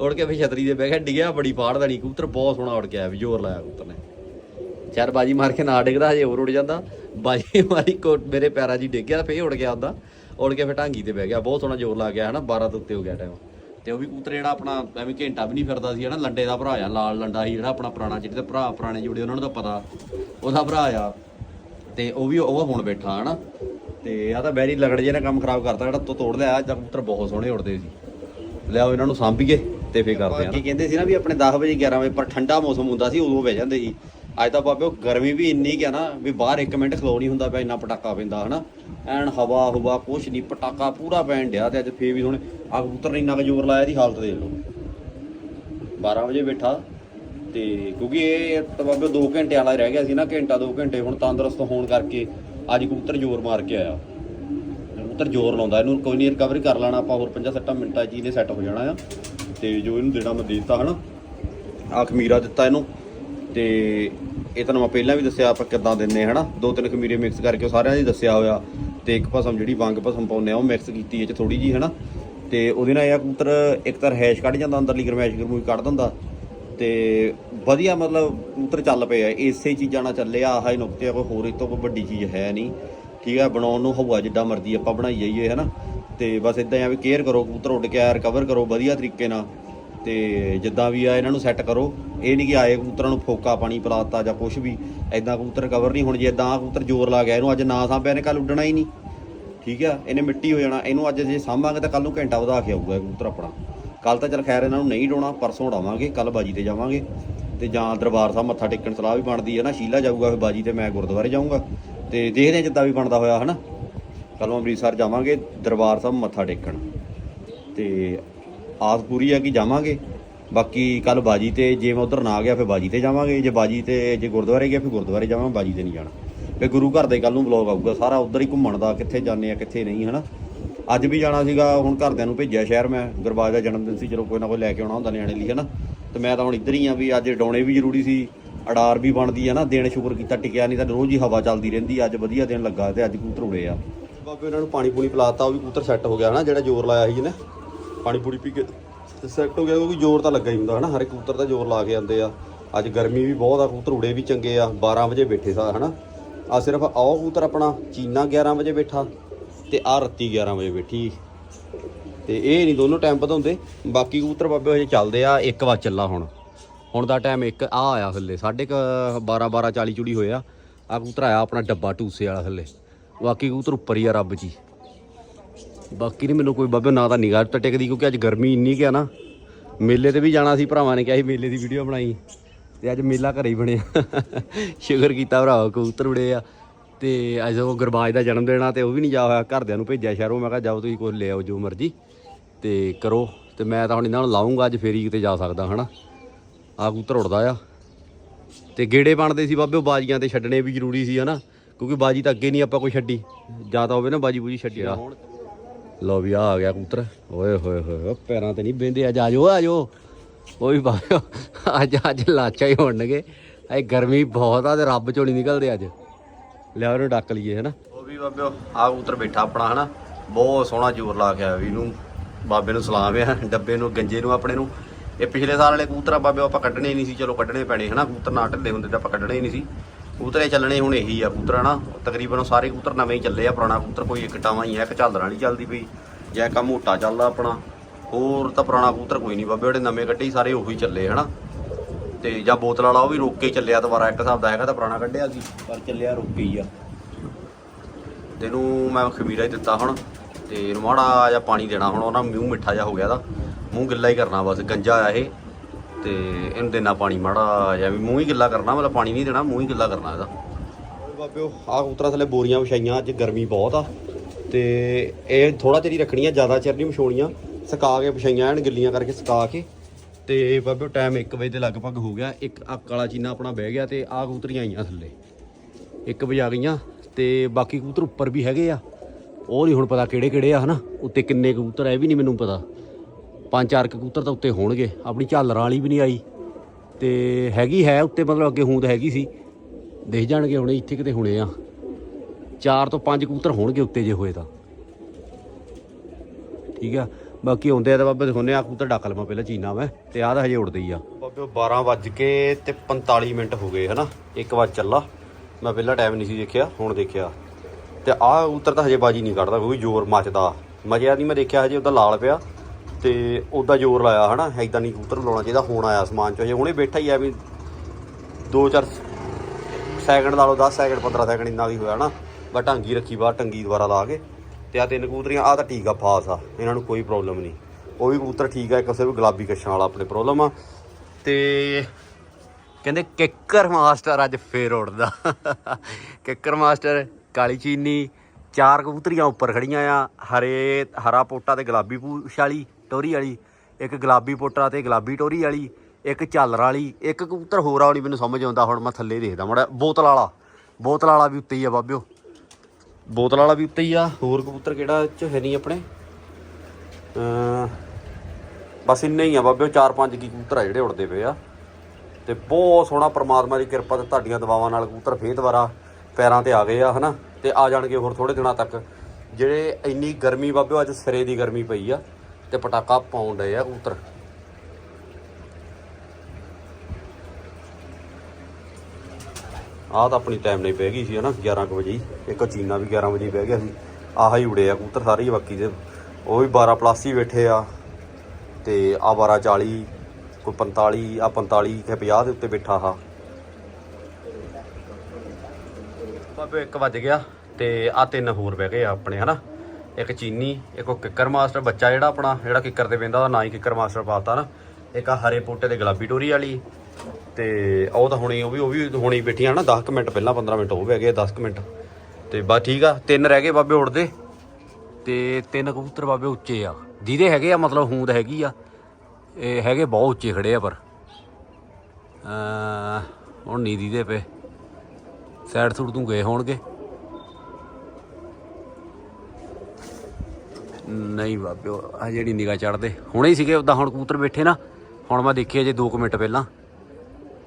ਉੜ ਕੇ ਫੇ ਛਤਰੀ ਦੇ ਬਹਿ ਗਿਆ ਡਿੱਗਿਆ ਬੜੀ ਪਾੜ ਦਾ ਨਹੀਂ। ਕਬੂਤਰ ਬਹੁਤ ਸੋਹਣਾ ਉੜ ਗਿਆ ਵੀ ਜ਼ੋਰ ਲਾਇਆ ਕਬੂਤਰ ਨੇ। ਚਾਰ ਬਾਜੀ ਮਾਰ ਕੇ ਨਾ ਡਿੱਗਦਾ ਹਜੇ ਹੋਰ ਉੜ ਜਾਂਦਾ। ਬਾਜੀ ਮਾਰੀ ਕੋਟ ਮੇਰੇ ਪੈਰਾਂ 'ਚ ਹੀ ਡਿੱਗ ਗਿਆ ਫੇ ਉੜ ਗਿਆ ਉਹਦਾ। ਉੜ ਕੇ ਫੇ ਢਾਂਗੀ ਤੇ ਬਹਿ ਗਿਆ। ਬਹੁਤ ਸੋਹਣਾ ਜ਼ੋਰ ਲਾ ਗਿਆ ਹਨਾ 12 ਤੋਂ ਉੱਤੇ ਹੋ ਗਿਆ ਟਾਈਮ ਤੇ ਉਹ ਵੀ ਕਬੂਤਰ ਜਿਹੜਾ ਆਪਣਾ ਐਵੇਂ ਘੰਟਾ ਵੀ ਨਹੀਂ ਫਿਰਦਾ ਸੀ ਹਨਾ ਲੰਡੇ ਦਾ ਭਰਾ ਆ ਲਾਲ ਲੰਡਾ ਸੀ ਜਿਹੜਾ ਆਪਣਾ ਪੁਰਾਣਾ ਜਿਹੜੇ ਤੇ ਭਰਾ ਪੁਰਾਣੇ ਜੁੜੇ ਉਹਨਾਂ ਨੂੰ ਤਾਂ ਪਤਾ। ਉਹਦਾ ਭਰਾ ਆ। ਤੇ ਉਹ ਵੀ ਉਹ ਹੁਣ ਬੈਠਾ ਹਨਾ। ਤੇ ਆ ਤਾਂ ਬੈਰੀ ਲਗੜ ਜੇ ਨੇ ਕੰਮ ਖਰਾਬ ਕਰਤਾ ਜਿਹੜਾ ਤੋਂ ਤੋੜ ਲਿਆ ਅੱਜ ਕਬੂਤਰ ਬਹੁਤ ਸੋਹਣੇ ਉੜਦੇ ਸੀ। ਲਿਆਓ ਇਹਨਾਂ ਨੂੰ ਸਾਂਭੀਏ ਤੇ ਫੇਰ ਕਰਦੇ ਆ ਕੀ ਕਹਿੰਦੇ ਸੀ ਨਾ ਵੀ ਆਪਣੇ 10 ਵਜੇ 11 ਵਜੇ ਪਰ ਠੰਡਾ ਮੌਸਮ ਹੁੰਦਾ ਸੀ ਉਦੋਂ ਬਹਿ ਜਾਂਦੇ ਸੀ। ਅੱਜ ਤਾਂ ਬਾਬੇ ਉਹ ਗਰਮੀ ਵੀ ਇੰਨੀ ਕਿ ਆ ਨਾ ਵੀ ਬਾਹਰ 1 ਮਿੰਟ ਖਲੋ ਨਹੀਂ ਹੁੰਦਾ ਪਿਆ, ਇੰਨਾ ਪਟਾਕਾ ਪੈਂਦਾ, ਹਨਾ? ਐਨ ਹਵਾ, ਹੁਵਾ, ਕੁਛ ਨਹੀਂ, ਪਟਾਕਾ ਪੂਰਾ ਪੈਣ ਡਿਆ ਤੇ ਅੱਜ ਫੇਰ ਵੀ ਹੁਣ ਆ ਕਬੂਤਰ ਨੇ ਇੰਨਾ ਕੁ ਜ਼ੋਰ ਲਾਇਆ ਦੀ ਹਾਲਤ ਦੇਖ ਲਓ। 12 ਵਜੇ ਬੈਠਾ ਤੇ ਕਿਉਂਕਿ ਇਹ ਤਾਂ ਬਾਬੇ 2 ਘੰਟੇ ਵਾਲਾ ਰਹਿ ਗਿਆ ਸੀ ਨਾ, ਘੰਟਾ 2 ਘੰਟੇ ਹੁਣ ਤੰਦਰੁਸਤ ਹੋਣ ਕਰਕੇ ਅੱਜ ਕਬੂਤਰ ਜ਼ੋਰ ਮਾਰ ਕੇ ਆਇਆ। ਕਬੂਤਰ ਜ਼ੋਰ ਲਾਉਂਦਾ, ਇਹਨੂੰ ਕੋਈ ਨਹੀਂ ਰਿਕਵਰੀ ਕਰ ਲੈਣਾ, ਆਪਾਂ ਹੋਰ 5-7 ਮਿੰਟਾਂ 'ਚ ਹੀ ਇਹਨੇ ਸੈੱਟ ਹੋ ਜਾਣਾ ਆ। ਤੇ ਜੋ ਇਹਨੂੰ ਦੇਣਾ ਮੈਂ ਦੇ ਦਿੱਤਾ, ਹਨਾ? ਆ ਖਮੀਰਾ ਦਿੱਤਾ ਇਹਨੂੰ। ਤੇ ਇਹ ਤੁਹਾਨੂੰ ਮੈਂ ਪਹਿਲਾਂ ਵੀ ਦੱਸਿਆ, ਆਪਾਂ ਕਿੱਦਾਂ ਦਿੰਨੇ ਹਨਾ? ਦੋ ਤਿੰਨ ਖਮੀਰੇ ਮਿਕਸ ਕਰਕੇ ਉਹ ਸਾਰਿਆਂ ਦੀ ਦੱਸਿਆ ਹੋਇਆ ਤੇ ਇੱਕ ਭਸਮ ਜਿਹੜੀ ਵੰਗ ਭਸਮ ਪਾਉਂਦੇ ਆ, ਉਹ ਮਿਕਸ ਕੀਤੀ ਇਹ ਚ ਥੋੜੀ ਜੀ ਹਨਾ? ਤੇ ਉਹਦੇ ਨਾਲ ਇਹ ਕਬੂਤਰ, ਇੱਕ ਤਾਂ ਰਹਿਸ਼ ਕੱਢ ਜਾਂਦਾ ਅੰਦਰਲੀ ਗਰਮੈਸ਼ ਗਰਮੂਈ ਕੱਢ ਦਿੰਦਾ ਤੇ ਵਧੀਆ ਮਤਲਬ ਕਬੂਤਰ ਚੱਲ ਪਏ ਆ ਇਸੇ ਚੀਜ਼ਾਂ ਨਾਲ ਚੱਲਿਆ ਆ, ਆਹ ਹੀ ਨੁਕਤੇ ਆ ਕੋਈ ਹੋਰ ਇਹ ਤੋਂ ਕੋਈ ਵੱਡੀ ਚੀਜ਼ ਹੈ ਨਹੀਂ। ਠੀਕ ਆ, ਬਣਾਉਣ ਨੂੰ ਹਵਾ ਜਿੱਦਾਂ ਮਰਜ਼ੀ ਆਪਾਂ ਬਣਾਈ ਜਾਈਏ ਹਨਾ? ਤੇ ਬਸ ਇਦਾਂ ਆ ਵੀ ਕੇਅਰ ਕਰੋ ਕਬੂਤਰ ਉੱਡ ਕੇ ਆ ਰਿਕਵਰ ਕਰੋ ਵਧੀਆ ਤਰੀਕੇ ਨਾਲ। ਤੇ ਜਿੱਦਾਂ ਵੀ ਆ, ਇਹਨਾਂ ਨੂੰ ਸੈੱਟ ਕਰੋ। ਇਹ ਨਹੀਂ ਕਿ ਆਏ ਕਬੂਤਰਾਂ ਨੂੰ ਫੋਕਾ, ਪਾਣੀ ਪਿਲਾਤਾ ਜਾਂ ਕੁਝ ਵੀ। ਐਦਾਂ ਕਬੂਤਰ ਕਵਰ ਨਹੀਂ ਹੁਣ ਜੇ ਇਦਾਂ ਕਬੂਤਰ ਜ਼ੋਰ ਲਾ ਗਿਆ, ਇਹਨੂੰ ਅੱਜ ਨਾ ਸਾਂਭਿਆ ਨੇ ਕੱਲ ਉੱਡਣਾ ਹੀ ਨਹੀਂ ਠੀਕ ਆ? ਇਹਨੇ ਮਿੱਟੀ ਹੋ ਜਾਣਾ, ਇਹਨੂੰ ਅੱਜ ਜੇ ਸਾਂਭਾਂਗੇ ਤਾਂ ਕੱਲ ਨੂੰ ਘੰਟਾ ਵਧਾ ਕੇ ਆਊਗਾ ਕਬੂਤਰ ਆਪਣਾ। ਕੱਲ ਤਾਂ ਚਲ ਖੈਰ ਇਹਨਾਂ ਨੂੰ ਨਹੀਂ ਡੋਣਾ ਪਰਸੋਂ ਉਡਾਵਾਂਗੇ ਕੱਲ ਬਾਜੀ ਤੇ ਜਾਵਾਂਗੇ। ਤੇ ਜਾਂ ਦਰਬਾਰ ਸਾਹਿਬ ਮੱਥਾ ਟੇਕਣ ਸਲਾਹ ਵੀ ਬਣਦੀ ਹੈ ਨਾ, ਸ਼ੀਲਾ ਜਾਊਗਾ ਫਿਰ ਬਾਜੀ ਤੇ ਮੈਂ ਗੁਰਦੁਆਰੇ ਜਾਊਂਗਾ। ਤੇ ਦੇਖਦੇ ਹਾਂ ਜਿੱਦਾਂ ਵੀ ਬਣਦਾ ਹੋਇਆ, ਹਨਾ? ਕੱਲ ਨੂੰ ਅੰਮ੍ਰਿਤਸਰ ਜਾਵਾਂਗੇ, ਦਰਬਾਰ ਸਾਹਿਬ ਮੱਥਾ ਟੇਕਣ। ਤੇ ਆਸ ਪੂਰੀ ਆ ਕਿ ਜਾਵਾਂਗੇ। ਬਾਕੀ ਕੱਲ ਬਾਜੀ ਤੇ ਜੇ ਮੈਂ ਉਧਰ ਨਾ ਗਿਆ, ਫਿਰ ਬਾਜੀ ਤੇ ਜਾਵਾਂਗੇ। ਜੇ ਬਾਜੀ ਤੇ, ਜੇ ਗੁਰਦੁਆਰੇ ਗਿਆ, ਫਿਰ ਗੁਰਦੁਆਰੇ ਜਾਵਾਂਗੇ, ਬਾਜੀ ਤੇ ਨਹੀਂ ਜਾਣਾ। ਫਿਰ ਗੁਰੂ ਘਰ ਦੇ ਕੱਲ ਨੂੰ ਵਲੌਗ ਆਊਗਾ। ਸਾਰਾ ਉਧਰ ਹੀ ਘੁੰਮਣ ਦਾ, ਕਿੱਥੇ ਜਾਂਦੇ ਆ, ਕਿੱਥੇ ਨਹੀਂ, ਹਨਾ? ਅੱਜ ਵੀ ਜਾਣਾ ਸੀਗਾ, ਹੁਣ ਘਰਦਿਆਂ ਨੂੰ ਭੇਜਿਆ ਸ਼ਹਿਰ ਮੈਂ। ਗੁਰਬਾਜ ਦਾ ਜਨਮ ਦਿਨ ਸੀ, ਚਲੋ ਕੋਈ ਨਾ ਕੋਈ ਲੈ ਕੇ ਆਉਣਾ ਹੁੰਦਾ ਨਿਆਣੇ ਲਈ, ਹਨਾ? ਤੇ ਮੈਂ ਤਾਂ ਹੁਣ ਇੱਧਰ ਹੀ ਆ ਵੀ ਅੱਜ ਡਾਉਣੇ ਵੀ ਜ਼ਰੂਰੀ ਸੀ। ਅਡਾਰ ਵੀ ਬਣਦੀ ਆ ਨਾ, ਦਿਨ ਸ਼ੁਕਰ ਕੀਤਾ, ਟਿਕਿਆ ਨਹੀਂ ਤਾਂ ਰੋਜ਼ ਹੀ ਹਵਾ ਚੱਲਦੀ ਰਹਿੰਦੀ ਅੱਜ ਵਧੀਆ ਦਿਨ ਲੱਗਾ ਤੇ ਅੱਜ ਕੂਤਰ ਉੜੇ ਆ। ਬਾਬੇ, ਉਹਨਾਂ ਨੂੰ ਪਾਣੀ ਪੂਣੀ ਪਿਲਾਤਾ, ਉਹ ਵੀ ਕੂਤਰ ਸੈੱਟ ਹੋ ਗਿਆ, ਹਨਾ? ਜਿਹੜਾ ਜ਼ੋਰ ਲਾਇਆ ਸੀ ਜਿਹਨੇ। ਪਾਣੀ ਪੂਣੀ ਪੀ ਕੇ ਤੇ ਸੈੱਟ ਹੋ ਗਿਆ ਕਿਉਂਕਿ ਜ਼ੋਰ ਤਾਂ ਲੱਗਾ ਹੀ ਹੁੰਦਾ ਹਨਾ, ਹਰ ਇੱਕ ਕਬੂਤਰ ਦਾ ਜ਼ੋਰ ਲਾ ਕੇ ਆਉਂਦੇ ਆ। ਅੱਜ ਗਰਮੀ ਵੀ ਬਹੁਤ ਆ, ਕਬੂਤਰ ਉੜੇ ਵੀ ਚੰਗੇ ਆ 12 ਵਜੇ ਬੈਠੇ ਸਾ ਹਨਾ। ਆ ਸਿਰਫ ਆਹ ਕਬੂਤਰ ਆਪਣਾ, ਚੀਨਾ 11 ਵਜੇ ਬੈਠਾ ਤੇ ਆ ਰੱਤੀ 11 ਵਜੇ ਬੈਠੀ। ਤੇ ਇਹ ਨਹੀਂ ਦੋਨੋਂ ਟਾਈਮ ਵਧਾਉਂਦੇ, ਬਾਕੀ ਕਬੂਤਰ ਬਾਬੇ ਹਜੇ ਚੱਲਦੇ ਆ, ਇੱਕ ਵਾਰ ਚੱਲਾ ਹੁਣ। ਹੁਣ ਦਾ ਟਾਈਮ ਇੱਕ ਆ ਆਇਆ ਥੱਲੇ, ਸਾਢੇ ਕੁ 12 12 40 ਚੁੜੀ ਹੋਇਆ ਆ ਕਬੂਤਰ ਆਇਆ ਆਪਣਾ ਡੱਬਾ ਟੂਸੇ ਵਾਲਾ ਥੱਲੇ। ਬਾਕੀ ਕਬੂਤਰ ਉੱਪਰ ਹੀ ਆ ਰੱਬ ਜੀ। ਬਾਕੀ ਨਹੀਂ ਮੈਨੂੰ ਕੋਈ ਬਾਬੇ ਨਾ ਤਾਂ ਨਿਗਾਹ ਤਾਂ ਟਿਕਦੀ, ਕਿਉਂਕਿ ਅੱਜ ਗਰਮੀ ਇੰਨੀ ਕਿ ਆ ਨਾ, ਮੇਲੇ ਤੇ ਵੀ ਜਾਣਾ ਸੀ, ਭਰਾਵਾਂ ਨੇ ਕਿਹਾ ਸੀ ਮੇਲੇ ਦੀ ਵੀਡੀਓ ਬਣਾਈ, ਤੇ ਅੱਜ ਮੇਲਾ ਘਰੇ ਹੀ ਬਣਿਆ। ਸ਼ੁਕਰ ਕੀਤਾ ਭਰਾਵਾ, ਕਬੂਤਰ ਉੜੇ ਆ, ਤੇ ਅੱਜ ਉਹ ਗੁਰਬਾਜ ਦਾ ਜਨਮ ਦਿਨ ਆ, ਤੇ ਉਹ ਵੀ ਨਹੀਂ ਜਾ ਹੋਇਆ, ਘਰਦਿਆਂ ਨੂੰ ਭੇਜਿਆ ਸ਼ਹਿਰੋਂ, ਮੈਂ ਕਿਹਾ ਜਾਓ ਤੁਸੀਂ ਕੋਈ ਲੈ ਆਓ ਜੋ ਮਰਜ਼ੀ, ਤੇ ਕਰੋ, ਤੇ ਮੈਂ ਤਾਂ ਹੁਣ ਇਹਨਾਂ ਨੂੰ ਲਾਉਂਗਾ ਅੱਜ ਫੇਰੀ ਕਿਤੇ ਜਾ ਸਕਦਾ, ਹਨਾ। ਆ ਕਬੂਤਰ ਉੜਦਾ ਆ। ਤੇ ਗੇੜੇ ਬਣਦੇ ਸੀ ਬਾਬੇ, ਉਹ ਬਾਜੀਆਂ ਤੇ ਛੱਡਣੇ ਵੀ ਜ਼ਰੂਰੀ ਸੀ, ਹਨਾ, ਕਿਉਂਕਿ ਬਾਜੀ ਤਾਂ ਅੱਗੇ ਨਹੀਂ ਆਪਾਂ ਕੋਈ ਛੱਡੀ, ਜਾਂ ਤਾਂ ਹੋਵੇ ਨਾ ਬਾਜੀ ਬੂਜੀ ਛੱਡਿਆ ਲੋ ਵੀ ਆ ਆ ਗਿਆ ਕਬੂਤਰ। ਓਏ ਹੋਏ ਹੋਏ ਪੈਰਾਂ ਤੇ ਨਹੀਂ ਬਹਿੰਦੇ, ਅੱਜ ਆਜੋ ਆਜੋ ਉਹ ਵੀ ਬਾਬੇ ਅੱਜ ਅੱਜ ਲਾਚਾ ਹੀ ਹੋਣਗੇ। ਇਹ ਗਰਮੀ ਬਹੁਤ ਆ ਤੇ ਰੱਬ ਚੋਂ ਨਹੀਂ ਨਿਕਲਦੇ ਅੱਜ। ਲਿਆ ਉਹਨੂੰ ਡੱਕ ਲਈਏ, ਹਨਾ। ਉਹ ਵੀ ਬਾਬੇ ਆ ਕਬੂਤਰ ਬੈਠਾ ਆਪਣਾ, ਹੈਨਾ। ਬਹੁਤ ਸੋਹਣਾ ਜ਼ੋਰ ਲਾ ਕੇ ਆਇਆ ਵੀ ਇਹਨੂੰ। ਬਾਬੇ ਨੂੰ ਸਲਾਮ ਆ, ਡੱਬੇ ਨੂੰ, ਗੰਜੇ ਨੂੰ, ਆਪਣੇ ਨੂੰ। ਇਹ ਪਿਛਲੇ ਸਾਲ ਵਾਲੇ ਕਬੂਤਰ ਬਾਬੇ ਆਪਾਂ ਕੱਢਣੇ ਹੀ ਨਹੀਂ ਸੀ। ਚਲੋ, ਕੱਢਣੇ ਪੈਣੇ, ਹਨਾ। ਕਬੂਤਰ ਨਾ ਢਿੱਲੇ ਹੁੰਦੇ ਤਾਂ ਆਪਾਂ ਕੱਢਣੇ ਹੀ ਨਹੀਂ ਸੀ। ਕਬੂਤਰ ਚੱਲਣੇ ਹੁਣ ਇਹੀ ਆ ਕਬੂਤਰ ਨਾ ਤਕਰੀਬਨ ਉਹ ਸਾਰੇ ਕਬੂਤਰ ਨਵੇਂ ਹੀ ਚੱਲੇ ਆ, ਪੁਰਾਣਾ ਕਬੂਤਰ ਕੋਈ ਇੱਕ ਟਾਵਾਂ ਹੀ ਆ, ਇੱਕ ਝਾਲਰਾਂ ਨਹੀਂ ਚੱਲਦੀ ਪਈ। ਜਾਂ ਇੱਕ ਮੋਟਾ ਚੱਲਦਾ ਆਪਣਾ। ਹੋਰ ਤਾਂ ਪੁਰਾਣਾ ਕਬੂਤਰ ਕੋਈ ਨਹੀਂ ਬਾਬੇ, ਜਿਹੜੇ ਨਵੇਂ ਕੱਢੇ ਸੀ, ਸਾਰੇ ਉਹੀ ਚੱਲੇ, ਹਨਾ? ਤੇ ਜਾਂ ਬੋਤਲ ਵਾਲਾ ਉਹ ਵੀ ਰੋਕ ਕੇ ਚੱਲਿਆ ਦੁਬਾਰਾ, ਇੱਕ ਹਿਸਾਬ ਦਾ ਹੈਗਾ ਤਾਂ ਪੁਰਾਣਾ ਕੱਢਿਆ ਸੀ, ਪਰ ਚੱਲਿਆ ਰੁਕ ਹੀ ਆ। ਤੇ ਇਹਨੂੰ ਮੈਂ ਖਮੀਰਾ ਹੀ ਦਿੱਤਾ ਹੁਣ, ਤੇ ਇਹਨੂੰ ਮਾੜਾ ਜਿਹਾ ਪਾਣੀ ਦੇਣਾ ਹੁਣ ਉਹਨਾਂ ਮੂੰਹ ਮਿੱਠਾ ਜਿਹਾ ਹੋ ਗਿਆ ਦਾ ਮੂੰਹ ਗਿੱਲਾ ਹੀ ਕਰਨਾ ਬਸ, ਗੰਜਾ ਆ ਇਹ। ਤੇ ਇਹਨੂੰ ਦੇਣਾ ਪਾਣੀ ਮਾੜਾ ਜਿਹਾ ਵੀ ਮੂੰਹ ਹੀ ਗਿੱਲਾ ਕਰਨਾ, ਮਤਲਬ ਪਾਣੀ ਨਹੀਂ ਦੇਣਾ, ਮੂੰਹ ਹੀ ਗਿੱਲਾ ਕਰਨਾ ਇਹਦਾ। ਬਾਬਿਓ ਆਹ ਕਬੂਤਰਾਂ ਥੱਲੇ ਬੋਰੀਆਂ ਵਿਛਾਈਆਂ, ਅੱਜ ਗਰਮੀ ਬਹੁਤ ਆ। ਤੇ ਇਹ ਥੋੜਾ ਚਿਰ ਹੀ ਰੱਖਣੀਆਂ ਜ਼ਿਆਦਾ ਚਿਰ ਨਹੀਂ ਵਿਛਾਉਣੀਆਂ। ਸੁਕਾ ਕੇ ਵਿਛਾਈਆਂ ਐਨ ਗਿੱਲੀਆਂ ਕਰਕੇ ਸੁਕਾ ਕੇ। ਤੇ ਬਾਬਿਓ ਟਾਈਮ 1 ਵਜੇ ਦੇ ਲਗਭਗ ਹੋ ਗਿਆ। ਇੱਕ ਅੱਕ ਵਾਲਾ ਚੀਨਾ ਆਪਣਾ ਬਹਿ ਗਿਆ ਤੇ ਆਹ ਕਬੂਤਰੀਆਂ ਆਈਆਂ ਥੱਲੇ। ਇੱਕ ਆ ਗਈਆਂ ਤੇ ਬਾਕੀ ਕਬੂਤਰ ਉੱਪਰ ਵੀ ਹੈਗੇ ਆ। ਉਹ ਨਹੀਂ ਹੁਣ ਪਤਾ ਕਿਹੜੇ ਕਿਹੜੇ ਆ, ਹਨਾ? ਉੱਤੇ ਕਿੰਨੇ ਕਬੂਤਰ ਆ, ਇਹ ਵੀ ਨਹੀਂ ਮੈਨੂੰ ਪਤਾ। ਪੰਜ ਚਾਰ ਕੁ ਕਬੂਤਰ ਤਾਂ ਉੱਤੇ ਹੋਣਗੇ। ਆਪਣੀ ਝਾਲਰਾਂ ਵਾਲੀ ਵੀ ਨਹੀਂ ਆਈ। ਤੇ ਹੈਗੀ ਹੈ ਉੱਤੇ, ਮਤਲਬ ਅੱਗੇ ਹੋਂਦ ਹੈਗੀ ਸੀ। ਦੇਖ ਜਾਣਗੇ ਹੁਣੇ ਇੱਥੇ ਕਿਤੇ ਹੁਣੇ ਆ। ਚਾਰ ਤੋਂ ਪੰਜ ਕਬੂਤਰ ਹੋਣਗੇ ਉੱਤੇ ਜੇ ਹੋਏ ਤਾਂ। ਠੀਕ ਆ। ਬਾਕੀ ਆਉਂਦੇ ਆ ਤਾਂ ਬਾਬੇ ਦਿਖਾਉਂਦੇ ਆ ਕਬੂਤਰ ਡੱਕ ਲਵਾਂ ਪਹਿਲਾਂ ਚੀਨਾ ਮੈਂ, ਤੇ ਆਹ ਤਾਂ ਹਜੇ ਉੜਦੇ ਹੀ ਆ। ਬਾਬੇ 12 ਵੱਜ ਕੇ ਤੇ 45 ਮਿੰਟ ਹੋ ਗਏ, ਹਨਾ? ਇੱਕ ਵਾਰ ਚੱਲਾ। ਮੈਂ ਪਹਿਲਾਂ ਟਾਈਮ ਨਹੀਂ ਸੀ ਦੇਖਿਆ, ਹੁਣ ਦੇਖਿਆ। ਤੇ ਆਹ ਕਬੂਤਰ ਤਾਂ ਹਜੇ ਬਾਜੀ ਨਹੀਂ ਕੱਢਦਾ ਕੋਈ ਜ਼ੋਰ ਮੱਚਦਾ। ਮਜਿਆ ਨਹੀਂ ਮੈਂ ਦੇਖਿਆ, ਹਜੇ ਉਹਦਾ ਲਾਲ ਪਿਆ। ਤੇ ਉਹਦਾ ਜ਼ੋਰ ਲਾਇਆ ਹਨਾ ਐਦਾਂ ਨਹੀਂ ਕਬੂਤਰ ਲਾਉਣਾ ਚਾਹੀਦਾ, ਹੁਣ ਆਇਆ ਸਮਾਨ ਚ, ਹਜੇ ਹੁਣੇ ਬੈਠਾ ਹੀ ਆ ਵੀ 2-4 ਸੈਕਿੰਡ ਲਾ ਲਓ 10 ਸੈਕਿੰਡ 15 ਸੈਕਿੰਡ ਇੰਨਾ ਵੀ ਹੋਇਆ ਨਾ, ਬਸ ਢਾਂਗੀ ਰੱਖੀ ਬਾਹਰ ਟੰਗੀ ਦੁਬਾਰਾ ਲਾ ਕੇ, ਤੇ ਆ ਤਿੰਨ ਕਬੂਤਰੀਆਂ ਆ ਤਾਂ ਠੀਕ ਆ, ਫਾਸ ਆ, ਇਹਨਾਂ ਨੂੰ ਕੋਈ ਪ੍ਰੋਬਲਮ ਨਹੀਂ। ਉਹ ਵੀ ਕਬੂਤਰ ਠੀਕ ਆ, ਇੱਕ ਉਸੇ ਵੀ ਗੁਲਾਬੀ ਕੱਛਾਂ ਵਾਲਾ ਆਪਣੇ ਪ੍ਰੋਬਲਮ ਆ, ਤੇ ਕਹਿੰਦੇ ਕਿੱਕਰ ਮਾਸਟਰ ਅੱਜ ਫੇਰ ਉੜਦਾ ਕਿੱਕਰ ਮਾਸਟਰ, ਕਾਲੀ ਚੀਨੀ, ਚਾਰ ਕਬੂਤਰੀਆਂ ਉੱਪਰ ਖੜੀਆਂ ਆ, ਹਰੇ, ਹਰਾ ਪੋਟਾ ਤੇ ਗੁਲਾਬੀ ਪੂਛ ਵਾਲੀ ਟੋਰੀ ਵਾਲੀ, ਇੱਕ ਗੁਲਾਬੀ ਪੋਟਾ ਤੇ ਗੁਲਾਬੀ ਟੋਰੀ ਵਾਲੀ, ਇੱਕ ਝਾਲਰ ਵਾਲੀ, ਇੱਕ ਕਬੂਤਰ ਹੋਰ ਆ ਮੈਨੂੰ ਸਮਝ ਆਉਂਦਾ, ਹੁਣ ਮੈਂ ਥੱਲੇ ਦੇਖਦਾ ਮੜਾ ਬੋਤਲ ਵਾਲਾ ਬੋਤਲ ਵਾਲਾ ਵੀ ਉੱਤੇ ਹੀ ਆ ਬਾਬਿਓ। ਬੋਤਲ ਵਾਲਾ ਵੀ ਉੱਤੇ ਹੀ ਆ, ਹੋਰ ਕਬੂਤਰ ਕਿਹੜਾ ਚ ਹੈ ਨਹੀਂ ਆਪਣੇ? ਬਸ ਇੰਨੇ ਹੀ ਆ ਬਾਬਿਓ, ਚਾਰ ਪੰਜ ਕੀ ਕਬੂਤਰ ਆ ਜਿਹੜੇ ਉੜਦੇ ਪਏ ਆ। ਤੇ ਬਹੁਤ ਸੋਹਣਾ ਪ੍ਰਮਾਤਮਾ ਦੀ ਕਿਰਪਾ ਤੇ ਤੁਹਾਡੀਆਂ ਦਵਾਵਾਂ ਨਾਲ ਕਬੂਤਰ ਫੇਰ ਦੁਬਾਰਾ ਪੈਰਾਂ ਤੇ ਆ ਗਏ ਆ, ਹਨਾ? ਤੇ ਆ ਜਾਣਗੇ ਹੋਰ ਥੋੜੇ ਦਿਨਾਂ ਤੱਕ। ਜਿਹੜੇ ਇੰਨੀ ਗਰਮੀ ਬਾਬਿਓ, ਅੱਜ ਸਿਰੇ ਦੀ ਗਰਮੀ ਪਈ ਆ। ਤੇ ਪਟਾਕਾ ਪਾਉਣ ਡਏ ਆ ਕਬੂਤਰ ਆਹ ਤਾਂ ਆਪਣੀ ਟਾਈਮ ਨਹੀਂ ਪੈ ਗਈ ਸੀ ਹਨਾ 11 ਕੁ ਵਜੇ ਇੱਕ ਚੀਨਾ ਵੀ 11 ਵਜੇ ਬਹਿ ਗਿਆ ਸੀ। ਆਹ ਹੀ ਉੜੇ ਆ ਕਬੂਤਰ ਸਾਰੇ ਹੀ ਬਾਕੀ ਦੇ। ਉਹ ਵੀ 12 ਪਲੱਸ ਹੀ ਬੈਠੇ ਆ। ਤੇ ਆ 12 40 ਕੋਈ 45 ਆ 45 ਕਿ 50 ਦੇ ਉੱਤੇ ਬੈਠਾ ਆ ਬਾਬੇ 1 ਵੱਜ ਗਿਆ ਤੇ ਆ ਤਿੰਨ ਹੋਰ ਬਹਿ ਗਏ ਆ ਆਪਣੇ, ਹਨਾ? ਇੱਕ ਚੀਨੀ, ਇੱਕ ਉਹ ਕਿੱਕਰ ਮਾਸਟਰ, ਬੱਚਾ ਜਿਹੜਾ ਆਪਣਾ, ਜਿਹੜਾ ਕਿੱਕਰ ਤੇ ਪੈਂਦਾ ਉਹਦਾ ਨਾਂ ਹੀ ਕਿੱਕਰ ਮਾਸਟਰ ਪਾਤਾ ਨਾ। ਇੱਕ ਆ ਹਰੇ ਪੋਟੇ ਦੇ ਗੁਲਾਬੀ ਟੋਰੀ ਵਾਲੀ। ਤੇ ਉਹ ਤਾਂ ਹੁਣੇ, ਉਹ ਵੀ ਉਹ ਵੀ ਹੁਣੇ ਬੈਠੀਆਂ ਨਾ 10 ਕੁ ਮਿੰਟ ਪਹਿਲਾਂ 15 ਮਿੰਟ ਉਹ ਬਹਿ ਗਏ 10 ਕੁ ਮਿੰਟ। ਤੇ ਬਸ ਠੀਕ ਆ, ਤਿੰਨ ਰਹਿ ਗਏ ਬਾਬੇ ਉੜਦੇ ਤੇ ਤਿੰਨ ਕਬੂਤਰ ਬਾਬੇ ਉੱਚੇ ਆ। ਜਿਹਦੇ ਹੈਗੇ ਆ, ਮਤਲਬ ਹੂੰਦ ਹੈਗੀ ਆ। ਇਹ ਹੈਗੇ ਬਹੁਤ ਉੱਚੇ ਖੜੇ ਆ, ਪਰ। ਅ ਹੁਣ ਨਹੀਂ ਦੀਦੇ ਪਏ। ਸਾਈਡ ਸੂਟ ਤੋਂ ਗਏ ਹੋਣਗੇ। ਨਹੀਂ ਬਾਬਿਓ ਆ ਜਿਹੜੀ ਨਿਗਾਹ ਚੜਦੇ ਹੁਣੇ ਹੀ ਸੀਗੇ ਉਦਾਂ ਹੁਣ ਕਬੂਤਰ ਬੈਠੇ ਨਾ। ਹੁਣ ਮੈਂ ਦੇਖਿਆ ਜੇ 2 ਮਿੰਟ ਪਹਿਲਾਂ।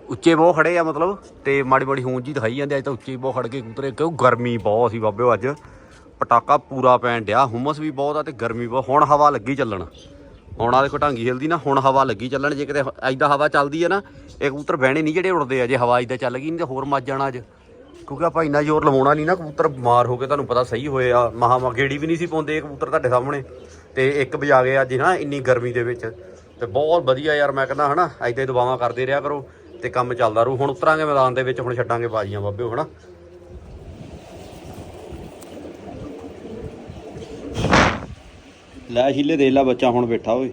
ਉੱਚੇ ਬਹੁਤ ਖੜੇ ਆ ਮਤਲਬ, ਤੇ ਮਾੜੀ ਮਾੜੀ ਹੂੰ ਜੀ ਦਿਖਾਈ ਜਾਂਦੇ ਅੱਜ ਤਾਂ ਉੱਚੇ ਬਹੁਤ ਖੜ ਕੇ ਕਬੂਤਰ। ਕਿਉਂ? ਗਰਮੀ ਬਹੁਤ ਸੀ ਬਾਬਿਓ ਅੱਜ। ਪਟਾਕਾ ਪੂਰਾ ਪੈਣ ਡਿਆ। ਹੁਮਸ ਵੀ ਬਹੁਤ ਆ ਤੇ ਗਰਮੀ ਬਹੁਤ। ਹੁਣ ਹਵਾ ਲੱਗੀ ਚੱਲਣ। ਹੁਣ ਆ ਦੇਖੋ ਢਾਂਗੀ ਹਿਲਦੀ ਨਾ। ਹੁਣ ਹਵਾ ਲੱਗੀ ਚੱਲਣ। ਜੇ ਕਿਤੇ ਐਦਾਂ ਹਵਾ ਚੱਲਦੀ ਹੈ ਨਾ, ਇਹ ਕਬੂਤਰ ਬਹਿਣੇ ਨਹੀਂ ਜਿਹੜੇ ਉੜਦੇ ਆ। ਜੇ ਹਵਾ ਐਦਾਂ ਚੱਲ ਗਈ ਨਹੀਂ ਤੇ ਹੋਰ ਮੱਜ ਜਾਣਾ ਅੱਜ। ਕਿਉਂਕਿ ਆਪਾਂ ਇੰਨਾ ਜ਼ੋਰ ਲਵਾਉਣਾ ਨਹੀਂ ਨਾ, ਕਬੂਤਰ ਬਿਮਾਰ ਹੋ ਕੇ ਤੁਹਾਨੂੰ ਪਤਾ ਸਹੀ ਹੋਏ ਆ। ਮਹਾ ਗੇੜੀ ਵੀ ਨਹੀਂ ਸੀ ਪਾਉਂਦੇ ਇਹ ਕਬੂਤਰ ਤੁਹਾਡੇ ਸਾਹਮਣੇ। ਤੇ ਇੱਕ ਵਜਾ ਗਏ ਅੱਜ ਨਾ ਇੰਨੀ ਗਰਮੀ ਦੇ ਵਿੱਚ। ਤੇ ਬਹੁਤ ਵਧੀਆ ਯਾਰ, ਮੈਂ ਕਹਿੰਦਾ ਹਨਾ ਐਦਾਂ ਹੀ ਦੁਆਵਾਂ ਕਰਦੇ ਰਿਹਾ ਕਰੋ ਤੇ ਕੰਮ ਚੱਲਦਾ ਰਹੂ। ਹੁਣ ਉਤਰਾਂਗੇ ਮੈਦਾਨ ਦੇ ਵਿੱਚ, ਹੁਣ ਛੱਡਾਂਗੇ ਬਾਜੀਆਂ ਬਾਬਿਓ, ਹਨਾ। ਲੈ, ਹੀਲੇ ਦੇ ਲੈ ਬੱਚਾ ਹੁਣ ਬੈਠਾ ਓਏ।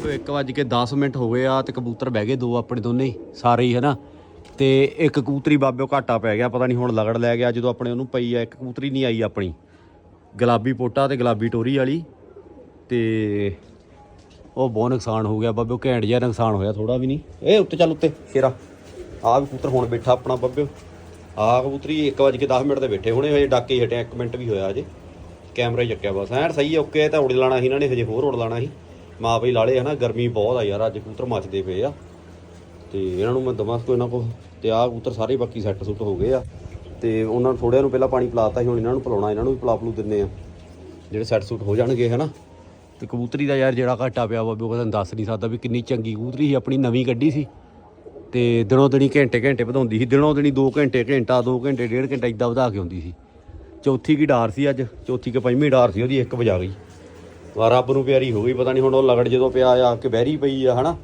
ਉਹ ਬਾਬੇ 1 ਵਜ ਕੇ 10 ਮਿੰਟ ਹੋ ਗਏ ਆ ਤੇ ਕਬੂਤਰ ਬਹਿ ਗਏ ਦੋ ਆਪਣੇ ਦੋਨੇ ਹੀ, ਸਾਰੇ ਹੀ, ਹਨਾ? ਤੇ ਇੱਕ ਕਬੂਤਰੀ ਬਾਬਿਓ ਘਾਟਾ ਪੈ ਗਿਆ, ਪਤਾ ਨਹੀਂ ਹੁਣ ਲਗੜ ਲੈ ਗਿਆ, ਜਦੋਂ ਆਪਣੇ ਉਹਨੂੰ ਪਈ ਆ, ਇੱਕ ਕਬੂਤਰੀ ਨਹੀਂ ਆਈ ਆਪਣੀ। ਗੁਲਾਬੀ ਪੋਟਾ ਤੇ ਗੁਲਾਬੀ ਟੋਰੀ ਵਾਲੀ ਤੇ ਉਹ ਬਹੁਤ ਨੁਕਸਾਨ ਹੋ ਗਿਆ ਬਾਬਿਓ ਘੈਂਟ ਜਿਹਾ ਨੁਕਸਾਨ ਹੋਇਆ ਥੋੜਾ ਵੀ ਨਹੀਂ। ਇਹ ਉੱਤੇ ਚੱਲ ਉੱਤੇ, ਸ਼ੇਰਾ। ਆਹ ਵੀ ਕਬੂਤਰ ਹੁਣ ਬੈਠਾ ਆਪਣਾ ਬਾਬਿਓ ਆਹ ਕਬੂਤਰੀ 1:10 ਮਿੰਟ ਤੇ ਬੈਠੇ ਹੁਣੇ, ਹਜੇ ਡਾਕੇ ਹਟਿਆ 1 ਮਿੰਟ ਵੀ ਹੋਇਆ ਅਜੇ ਕੈਮਰਾ ਹੀ ਚੱਕਿਆ ਬਸ, ਐਨ ਸਹੀ ਓਕੇ ਤਾਂ ਉੜ ਲਾਣਾ ਸੀ, ਇਹਨਾਂ ਨੇ ਹਜੇ ਹੋਰ ਉੜ ਲਾਣਾ ਸੀ। ਮਾਂ ਬਈ ਲਾਲੇ ਹਨਾ ਗਰਮੀ ਬਹੁਤ ਆ ਯਾਰ, ਅੱਜ ਕਬੂਤਰ ਮੱਚਦੇ ਪਏ ਆ। ਤੇ ਇਹਨਾਂ ਨੂੰ ਮੈਂ ਦਵਾਂ ਕੋਈ ਇਹਨਾਂ ਕੋ ਤੇ ਆਹ ਕਬੂਤਰ ਸਾਰੇ ਬਾਕੀ ਸੈੱਟ ਸੁੱਟ ਹੋ ਗਏ ਆ। ਤੇ ਉਹਨਾਂ ਨੂੰ ਥੋੜਿਆਂ ਨੂੰ ਪਹਿਲਾਂ ਪਾਣੀ ਪਿਲਾਤਾ ਸੀ, ਹੁਣ ਇਹਨਾਂ ਨੂੰ ਪਿਲਾਉਣਾ, ਇਹਨਾਂ ਨੂੰ ਵੀ ਪਿਲਾ ਪਲੂ ਦਿੰਨੇ ਆ। ਜਿਹੜੇ ਸੈੱਟ ਸੁੱਟ ਹੋ ਜਾਣਗੇ, ਹਨਾ। ਤੇ ਕਬੂਤਰੀ ਦਾ ਯਾਰ ਜਿਹੜਾ ਘਾਟਾ ਪਿਆ ਵਾ, ਵੀ ਉਹ ਤੁਹਾਨੂੰ ਦੱਸ ਨਹੀਂ ਸਕਦਾ ਵੀ ਕਿੰਨੀ ਚੰਗੀ ਕਬੂਤਰੀ ਸੀ, ਆਪਣੀ ਨਵੀਂ ਕੱਢੀ ਸੀ। ਤੇ ਦਿਨੋਂ ਦਿਨੀ ਘੰਟੇ ਘੰਟੇ ਵਧਾਉਂਦੀ ਸੀ, ਦਿਨੋਂ ਦਿਨੀ 2 ਘੰਟੇ, ਘੰਟਾ 2 ਘੰਟੇ, ਡੇਢ ਘੰਟਾ ਇਦਾਂ ਵਧਾ ਕੇ ਆਉਂਦੀ ਸੀ। ਚੌਥੀ ਕੀ ਡਾਰ ਸੀ ਅੱਜ? ਚੌਥੀ ਕਿ ਪੰਜਵੀਂ ਡਾਰ ਸੀ ਉਹਦੀ, ਇੱਕ ਵਜਾ ਗਈ। ਰੱਬ ਨੂੰ ਪਿਆਰੀ ਹੋ ਗਈ, ਪਤਾ ਨਹੀਂ ਹੁਣ ਉਹ ਲਗੜ ਜਦੋਂ ਪਿਆ ਆ ਕਿ ਬਹਿਰੀ ਪਈ ਆ, ਹਨਾ?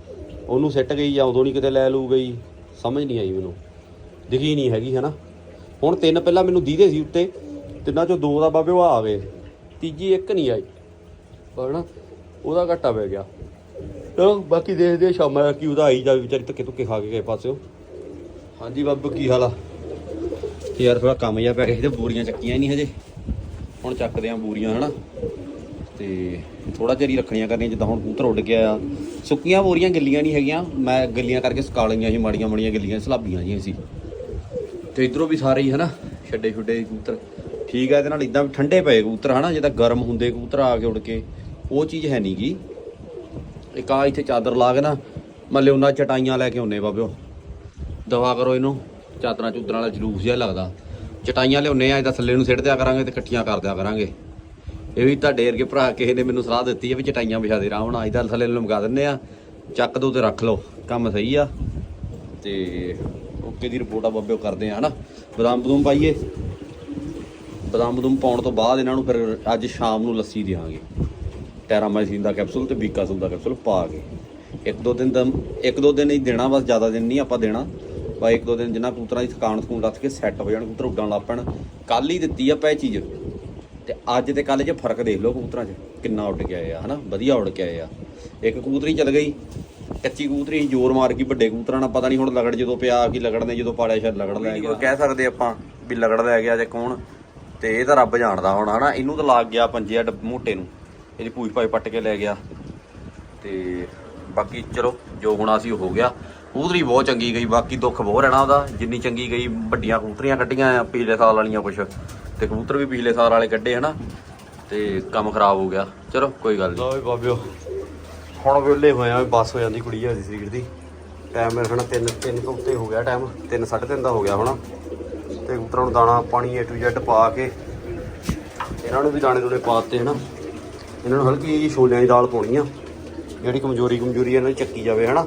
ਉਹਨੂੰ ਸਿੱਟ ਗਈ ਆ, ਉਦੋਂ ਨਹੀਂ ਕਿਤੇ ਲੈ ਲੂ ਗਈ। ਸਮਝ ਨਹੀਂ ਆਈ ਮੈਨੂੰ। ਦਿਖੀ ਨਹੀਂ ਹੈਗੀ, ਹਨਾ? ਹੁਣ ਤਿੰਨ ਪਹਿਲਾਂ ਮੈਨੂੰ ਦੀਦੇ ਸੀ ਉੱਤੇ, ਤਿੰਨਾਂ ਚੋਂ ਦੋ ਦਾ ਬਾਬੇ ਉਹ ਆ ਗਏ। ਤੀਜੀ ਇੱਕ ਨਹੀਂ ਆਈ। ਪਰ ਨਾ, ਉਹਦਾ ਘਾਟਾ ਪੈ ਗਿਆ। ਚਲੋ, ਬਾਕੀ ਦੇਖਦੇ ਆ ਸ਼ਾਮਾਂ ਕੀ ਉਹਦਾ ਆਈ ਜਾਵੇ, ਵਿਚਾਰੀ ਧੱਕੇ ਧੁੱਕੇ ਖਾ ਕੇ ਗਏ ਪਾਸਿਓ। ਹਾਂਜੀ ਬਾਬੂ, ਕੀ ਹਾਲ ਆ? ਯਾਰ ਥੋੜਾ ਕੰਮ ਜਿਹਾ ਪੈ ਗਿਆ ਸੀ ਤੇ ਬੋਰੀਆਂ ਚੱਕੀਆਂ ਨਹੀਂ ਹਜੇ। ਹੁਣ ਚੱਕਦੇ ਆ ਬੋਰੀਆਂ, ਹਨਾ? ਤੇ ਥੋੜਾ ਚਿਰ ਹੀ ਰੱਖਣੀਆਂ ਕਰਨੀਆਂ, ਜਿੱਦਾਂ ਹੁਣ ਕੂਤਰ ਉੱਡ ਗਿਆ ਆ। ਸੁੱਕੀਆਂ ਬੋਰੀਆਂ ਗਿੱਲੀਆਂ ਨਹੀਂ ਹੈਗੀਆਂ, ਮੈਂ ਗਿੱਲੀਆਂ ਕਰਕੇ ਸੁਕਾ ਲਈਆਂ ਸੀ, ਮਾੜੀਆਂ ਮਾੜੀਆਂ ਗਿੱਲੀਆਂ, ਸਲਾਬੀਆਂ ਜੀਆਂ ਸੀ। ਤੇ ਇਧਰੋਂ ਵੀ ਸਾਰੇ ਹੀ ਹਨਾ, ਛੱਡੇ ਛੁੱਡੇ ਕਬੂਤਰ। ਠੀਕ ਆ, ਇਹਦੇ ਨਾਲ ਇਦਾਂ ਠੰਡੇ ਪਏ ਕਬੂਤਰ ਹਨਾ, ਜਿੱਦਾਂ ਗਰਮ ਹੁੰਦੇ ਕਬੂਤਰ ਆ ਕੇ ਉੱਡ ਕੇ। ਉਹ ਚੀਜ਼ ਹੈ ਨਹੀਂਗੀ ਇੱਕ ਆ ਇੱਥੇ ਚਾਦਰ ਲਾ ਕੇ ਨਾ ਮੱਲੇ ਉਹਨਾਂ ਚਟਾਈਆਂ ਲੈ ਕੇ ਆਉਨੇ ਬਾਬਿਓ ਦਵਾ ਕਰੋ ਇਹਨੂੰ, ਚਾਦਰਾਂ ਚੂਦਰਾਂ ਵਾਲਾ ਜਲੂਸ ਜਿਹਾ ਲੱਗਦਾ। ਚਟਾਈਆਂ ਲਿਆਉਨੇ ਆ, ਇਹਦਾ ਥੱਲੇ ਨੂੰ ਸਿੱਟ ਦਿਆ ਕਰਾਂਗੇ ਤੇ ਇਕੱਠੀਆਂ ਕਰ ਦਿਆ ਕਰਾਂਗੇ। ਇਹ ਵੀ ਤੁਹਾਡੇ ਵਰਗੇ ਭਰਾ ਕਿਸੇ ਨੇ ਮੈਨੂੰ ਸਲਾਹ ਦਿੱਤੀ ਹੈ ਵੀ ਚਟਾਈਆਂ ਵਿਛਾ ਦੇ ਰਾਵਣਾ ਇਹਦਾ ਥੱਲੇ ਨੂੰ ਲਮਕਾ ਦਿੰਨੇ ਆ। ਚੱਕ ਦੋ ਤੇ ਰੱਖ ਲਓ, ਕੰਮ ਸਹੀ ਆ। ਤੇ ਓਕੇ ਦੀ ਰਿਪੋਰਟ ਆ ਬੱਬੇ, ਉਹ ਕਰਦੇ ਆ, ਹਨਾ? ਬਦਾਮ ਬਦੂਮ ਪਾਈਏ। ਬਦਾਮ ਬਦੂਮ ਪਾਉਣ ਤੋਂ ਬਾਅਦ ਇਹਨਾਂ ਨੂੰ ਫਿਰ ਅੱਜ ਸ਼ਾਮ ਨੂੰ ਲੱਸੀ ਦੇਵਾਂਗੇ ਟੈਰਾਮਾਈਸਿਨ ਦਾ ਕੈਪਸੂਲ ਤੇ ਬੀਕਾਸੂਲ ਦਾ ਕੈਪਸੂਲ ਪਾ ਕੇ। ਇੱਕ ਦੋ ਦਿਨ ਦਾ, ਇੱਕ ਦੋ ਦਿਨ ਹੀ ਦੇਣਾ, ਬਸ ਜ਼ਿਆਦਾ ਦਿਨ ਨਹੀਂ ਆਪਾਂ ਦੇਣਾ। ਬਾ ਇੱਕ ਦੋ ਦਿਨ ਜਿੰਨਾ ਕਬੂਤਰਾਂ ਦੀ ਥਕਾਨ ਥਕੂਨ ਲੱਥ ਕੇ ਸੈੱਟ ਹੋ ਜਾਣ, ਕਬੂਤਰ ਉੱਡਣ ਲੱਗ ਪੈਣ। ਕੱਲ ਹੀ ਦਿੱਤੀ ਆ ਪੈ ਚੀਜ਼। ਤੇ ਅੱਜ ਤੇ ਕੱਲ 'ਚ ਫ਼ਰਕ ਦੇਖ ਲਓ ਕਬੂਤਰਾਂ 'ਚ ਕਿੰਨਾ ਉੱਡ ਕੇ ਆਏ ਆ ਹਨਾ? ਵਧੀਆ ਉੱਡ ਕੇ ਆਏ ਆ। ਇੱਕ ਕਬੂਤਰੀ ਚੱਲ ਗਈ ਕੱਚੀ ਕਬੂਤਰੀ ਸੀ, ਜ਼ੋਰ ਮਾਰ ਗਈ ਵੱਡੇ ਕਬੂਤਰਾਂ ਨਾਲ ਪਤਾ ਨਹੀਂ ਹੁਣ ਲਗੜ ਜਦੋਂ ਪਿਆ ਕਿ ਲਗੜ ਨੇ ਜਦੋਂ ਪਾਲਿਆ ਸ਼ਾਇਦ ਲਗੜ ਲੈ ਗਿਆ ਕਹਿ ਸਕਦੇ ਆਪਾਂ ਵੀ ਲਗੜ ਲੈ ਗਿਆ ਜੇ ਕੌਣ ਤੇ ਇਹ ਤਾਂ ਰੱਬ ਜਾਣਦਾ ਹੁਣ ਹਨਾ? ਇਹਨੂੰ ਤਾਂ ਲੱਗ ਗਿਆ ਪੰਜੇ ਅੱਡ ਮੋਟੇ ਨੂੰ। ਇਹਦੀ ਪੂਛ ਪਾਈ ਪੱਟ ਕੇ ਲੈ ਗਿਆ। ਤੇ ਬਾਕੀ ਚਲੋ ਜੋ ਹੋਣਾ ਸੀ ਹੋ ਗਿਆ। ਕਬੂਤਰੀ ਬਹੁਤ ਚੰਗੀ ਗਈ ਬਾਕੀ ਦੁੱਖ ਬਹੁਤ ਰਹਿਣਾ ਉਹਦਾ। ਜਿੰਨੀ ਚੰਗੀ ਗਈ ਵੱਡੀਆਂ ਕਬੂਤਰੀਆਂ ਕੱਢੀਆਂ ਆ ਪਿਛਲੇ ਸਾਲ ਵਾਲੀਆਂ ਕੁਛ। ਤੇ ਕਬੂਤਰ ਵੀ ਪਿਛਲੇ ਸਾਲ ਵਾਲੇ ਕੱਢੇ ਹਨਾ ਤੇ ਕੰਮ ਖਰਾਬ ਹੋ ਗਿਆ। ਚਲੋ ਕੋਈ ਗੱਲ ਨਹੀਂ ਲਓ ਬਾਬਿਓ ਹੁਣ ਵੇਲੇ ਹੋਇਆ ਬੱਸ ਹੋ ਜਾਂਦੀ ਕੁੜੀ ਹੋਈ ਸੀ ਦੀ। ਟਾਈਮ ਮੇਰੇ ਖਣਾ 3 3 ਤੋਂ ਉੱਤੇ ਹੋ ਗਿਆ ਟਾਈਮ 3 3:30 ਦਾ ਹੋ ਗਿਆ ਹੁਣ। ਤੇ ਕਬੂਤਰਾਂ ਨੂੰ ਦਾਣਾ ਪਾਣੀ A to Z ਪਾ ਕੇ ਇਹਨਾਂ ਨੂੰ ਵੀ ਦਾਣੇ ਦੂਣੇ ਪਾਤੇ ਹਨਾ। ਇਹਨਾਂ ਨੂੰ ਹਲਕੀ ਜਿਹੀ ਛੋਲਿਆਂ ਦੀ ਦਾਲ ਪਾਉਣੀ ਆ ਜਿਹੜੀ ਕਮਜ਼ੋਰੀ ਕਮਜ਼ੋਰੀ ਇਹਨਾਂ ਦੀ ਚੱਕੀ ਜਾਵੇ ਹਨਾ।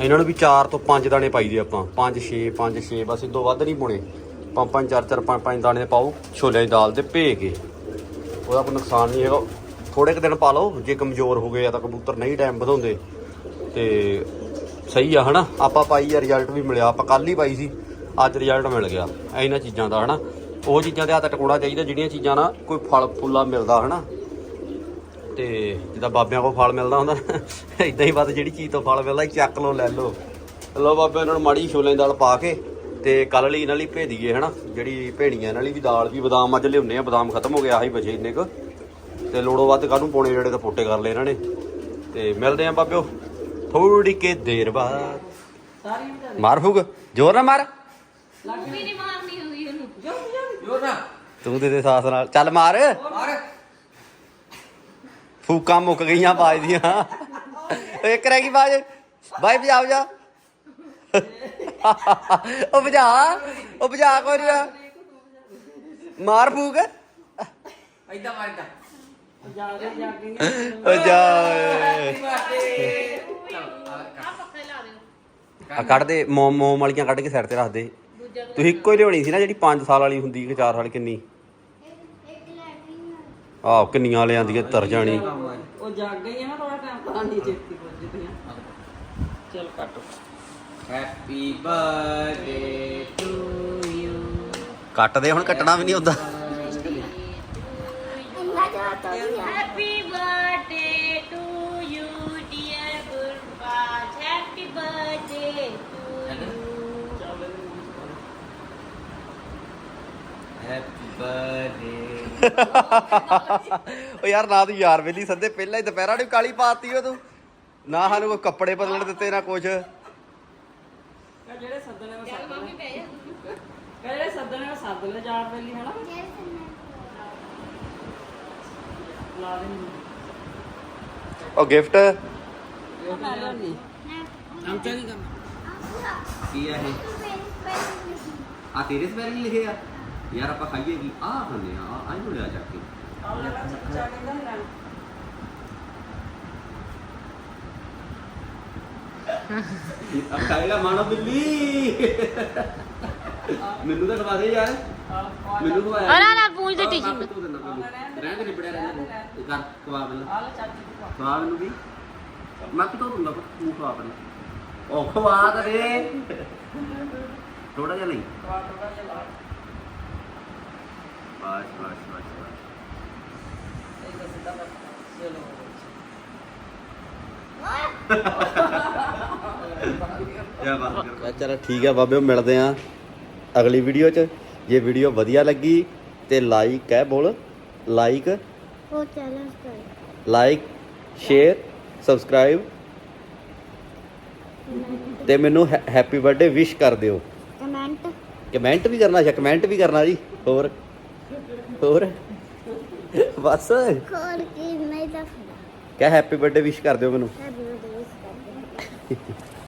ਇਹਨਾਂ ਨੂੰ ਵੀ 4 ਤੋਂ 5 ਦਾਣੇ ਪਾਈਦੇ ਆਪਾਂ 5 6 5 6 ਬਸ ਇਦੋਂ ਵੱਧ ਨਹੀਂ ਪਾਉਣੇ। 5 5 4 4 5 5 ਦਾਣੇ ਪਾਓ, ਛੋਲਿਆਂ ਦੀ ਦਾਲ ਦੇ ਭੇ ਕੇ। ਉਹਦਾ ਕੋਈ ਨੁਕਸਾਨ ਨਹੀਂ ਹੈਗਾ। ਥੋੜੇ ਕੁ ਦਿਨ ਪਾ ਲਓ, ਜੇ ਕਮਜ਼ੋਰ ਹੋ ਗਏ ਆ ਤਾਂ ਕਬੂਤਰ ਨਹੀਂ ਟਾਈਮ ਵਧਾਉਂਦੇ। ਤੇ ਸਹੀ ਆ, ਹਨਾ? ਆਪਾਂ ਪਾਈ ਆ ਰਿਜ਼ਲਟ ਵੀ ਮਿਲਿਆ। ਆਪਾਂ ਕੱਲ ਹੀ ਪਾਈ ਸੀ। ਅੱਜ ਰਿਜ਼ਲਟ ਮਿਲ ਗਿਆ। ਇਹਨਾਂ ਚੀਜ਼ਾਂ ਦਾ, ਹਨਾ? ਉਹ ਚੀਜ਼ਾਂ ਦੇ ਹੱਥ ਟਕੋਣਾ ਚਾਹੀਦਾ, ਜਿਹੜੀਆਂ ਚੀਜ਼ਾਂ ਨਾਲ ਕੋਈ ਫਲ ਫੁੱਲਾ ਮਿਲਦਾ, ਹਨਾ? ਤੇ ਜਿੱਦਾਂ ਬਾਬਿਆਂ ਕੋਲ ਫਲ ਮਿਲਦਾ ਹੁੰਦਾ, ਇਦਾਂ ਹੀ ਬਸ ਜਿਹੜੀ ਚੀਜ਼ ਤੋਂ ਫਲ ਮਿਲਦਾ, ਚੱਕ ਲਓ, ਲੈ ਲਓ। ਲਓ ਬਾਬੇ, ਇਹਨਾਂ ਨੂੰ ਮਾੜੀ ਛੋਲੇ ਦੀ ਦਾਲ ਪਾ ਕੇ ਤੇ ਕੱਲ ਲਈ ਇਹਨਾਂ ਲਈ ਭੇ ਦਈਏ ਹਨਾ? ਜਿਹੜੀ ਭੇੜੀਆਂ ਇਹਨਾਂ ਲਈ ਵੀ ਦਾਲ ਵੀ ਬਦਾਮ ਅੱਜ ਲਿਆਉਨੇ ਆ ਬਦਾਮ ਖਤਮ ਹੋ ਗਿਆ ਆਹੀ ਬਚੇ ਇੰਨੇ ਕੁ। ਤੇ ਲੋੜੋਂ ਵੱਧ ਕਾਹਨੂੰ ਪਾਉਣੇ ਜਿਹੜੇ ਤਾਂ ਫੋਟੇ ਕਰ ਲਏ ਇਹਨਾਂ ਨੇ। ਤੇ ਮਿਲਦੇ ਆ ਬਾਬਿਓ ਥੋੜੀ ਕੇ ਦੇਰ ਬਾਅਦ। ਮਾਰ ਫੂਕ ਜ਼ੋਰ ਨਾ ਮਾਰ।
ਵੀ ਨਹੀਂ ਮਾਰਨੀ
ਤੂੰ ਤੇ ਦੇ ਸਾਸ ਨਾਲ ਚੱਲ ਮਾਰ। ਫੂਕਾਂ ਮੁੱਕ ਗਈਆਂ ਬਾਜ ਦੀਆਂ। ਇੱਕ ਰਹਿ ਗਈ ਬਾਜ। ਬਾਈ ਭਜਾ ਭਜਾ। ਉਹ ਭਜਾ ਉਹ ਭਜਾ ਕੋਈ ਰਿਹਾ ਮਾਰ ਫੂਕ ਉਹ ਜਾ। ਓਏ।
ਆ ਪੱਖੇ ਲਾ ਦਿਓ
ਆ ਕੱਢ ਦੇ ਮੋਮ ਮੋਮ ਵਾਲੀਆਂ ਕੱਢ ਕੇ ਸਾਈਡ ਤੇ ਰੱਖ ਦੇ। ਤੁਸੀਂ ਇੱਕੋ ਹੀ ਲਿਆਉਣੀ ਸੀ ਨਾ ਜਿਹੜੀ 5 ਸਾਲ ਵਾਲੀ ਹੁੰਦੀ ਕਿ 4 ਸਾਲ ਕਿੰਨੀ? ਆਹ ਕਿੰਨੀਆਂ ਲਿਆਂਦੀਆਂ ਤਰ ਜਾਣੀ।
ਉਹ ਜਾਗ ਗਈਆਂ ਨਾ ਥੋੜਾ ਟਾਈਮ ਤਾਂ ਨਹੀਂ ਚੇਤੀ ਪੁੱਜਦੀਆਂ ਚਲ ਕੱਟ।
ਹੈਪੀ ਬਰਥਡੇ ਟੂ ਯੂ
ਕੱਟ ਦੇ ਹੁਣ ਕੱਟਣਾ ਵੀ ਨਹੀਂ ਹੁੰਦਾ।
Happy birthday to you dear Gurbaj happy birthday
happy birthday
ਓ ਯਾਰ ਨਾ ਤੂੰ ਯਾਰ ਵੇਲੀ ਸੰਦੇ ਪਹਿਲਾਂ ਹੀ ਦੁਪਹਿਰਾਂ ਨੂੰ ਕਾਲੀ ਪਾਤੀ ਓ ਤੂੰ। ਨਾ ਸਾਨੂੰ ਕੋਈ ਕੱਪੜੇ ਬਦਲਣ ਦਿੱਤੇ ਨਾ ਕੁਛ।
ਜਿਹੜੇ ਸੱਦਣੇ ਉਹ ਸੱਦ ਲੈ। ਜਿਹੜੇ ਸੱਦਣੇ ਉਹ ਸੱਦ ਲੈ ਜਾਣ ਵੇਲੀ ਹਨਾ? ਲਾ ਦੇ
ਉਹ ਗਿਫਟ
ਉਹ ਮੈਂ ਲਿਆਉਣੀ
ਚਮਚਾ ਨਹੀਂ ਕਰਨਾ? ਕੀ ਆ ਇਹ? ਆ ਤੇਰੇ ਸਪੈਲਿੰਗ ਲਿਖੇ ਆ? ਯਾਰ ਆਪਾਂ ਖਾਈਏ ਕੀ? ਆ ਖਾਂਦੇ ਆ ਆਹ ਨੂੰ ਲਿਆ ਜਾ ਕੇ।
ਆਹ ਲੈ ਲੈ ਚਾ ਕੇ ਨਹੀਂ ਲੈਣਾ
ਆ ਖਾਏਗਾ ਮਾਣਾ ਬਿੱਲੀ। ਮੈਨੂੰ ਤਾਂ ਦਵਾ ਦੇ ਯਾਰ। ਮੈਨੂੰ ਦਵਾ
ਆ ਨਾ ਨਾ ਪੂੰਝ ਦੇ
ਤੂੰ ਦਿੰਦਾ ਮੈਨੂੰ। ਰਹਿਣ ਦੇ ਨਿਬੜਿਆ ਰਹਿਣ ਦੇ। ਕਰ ਖਵਾ ਮੈਨੂੰ।
ਆਹ ਲੈ ਚਾਚੀ
ਖਵਾ ਮੈਨੂੰ ਵੀ। ਮੈਂ ਕਿਤੋਂ ਦੂੰਗਾ ਪਰ ਤੂੰ ਖਵਾ ਪਹਿਲਾਂ ਉਹ ਖਵਾ ਤਾਂ ਦੇ। ਥੋੜਾ ਜਿਹਾ ਨਹੀਂ
ਪਾ ਥੋੜਾ ਜਿਹਾ ਲਾ।
ਬਸ ਬਸ ਬਸ ਬਸ।
ਇਹ ਤਾਂ ਸਿੱਧਾ ਬਸ ਚਲੋ
ਬਾਤ ਕਰ
ਚਲ ਠੀਕ ਆ ਬਾਬਿਓ ਮਿਲਦੇ ਆ ਅਗਲੀ ਵੀਡੀਓ 'ਚ। ਜੇ ਵੀਡੀਓ ਵਧੀਆ ਲੱਗੀ ਤੇ ਲਾਈਕ ਹੈ ਬੋਲ ਲਾਈਕ
ਉਹ ਚੈਨਲ ਕਰ
ਲਾਈਕ ਸ਼ੇਅਰ ਸਬਸਕ੍ਰਾਈਬ ਤੇ ਮੈਨੂੰ ਹੈਪੀ ਬਰਥਡੇ ਵਿਸ਼ ਕਰ ਦਿਓ।
ਕਮੈਂਟ
ਕਮੈਂਟ ਵੀ ਕਰਨਾ ਹੈ ਕਮੈਂਟ ਵੀ ਕਰਨਾ ਜੀ। ਹੋਰ? ਹੋਰ? ਬਸ।
ਕੋਡ ਕੀ?
ਕਹਿ ਹੈਪੀ ਬਰਥਡੇ ਵਿਸ਼ ਕਰ ਦਿਓ ਮੈਨੂੰ।
ਸਾਡੀ ਵੀਡੀਓ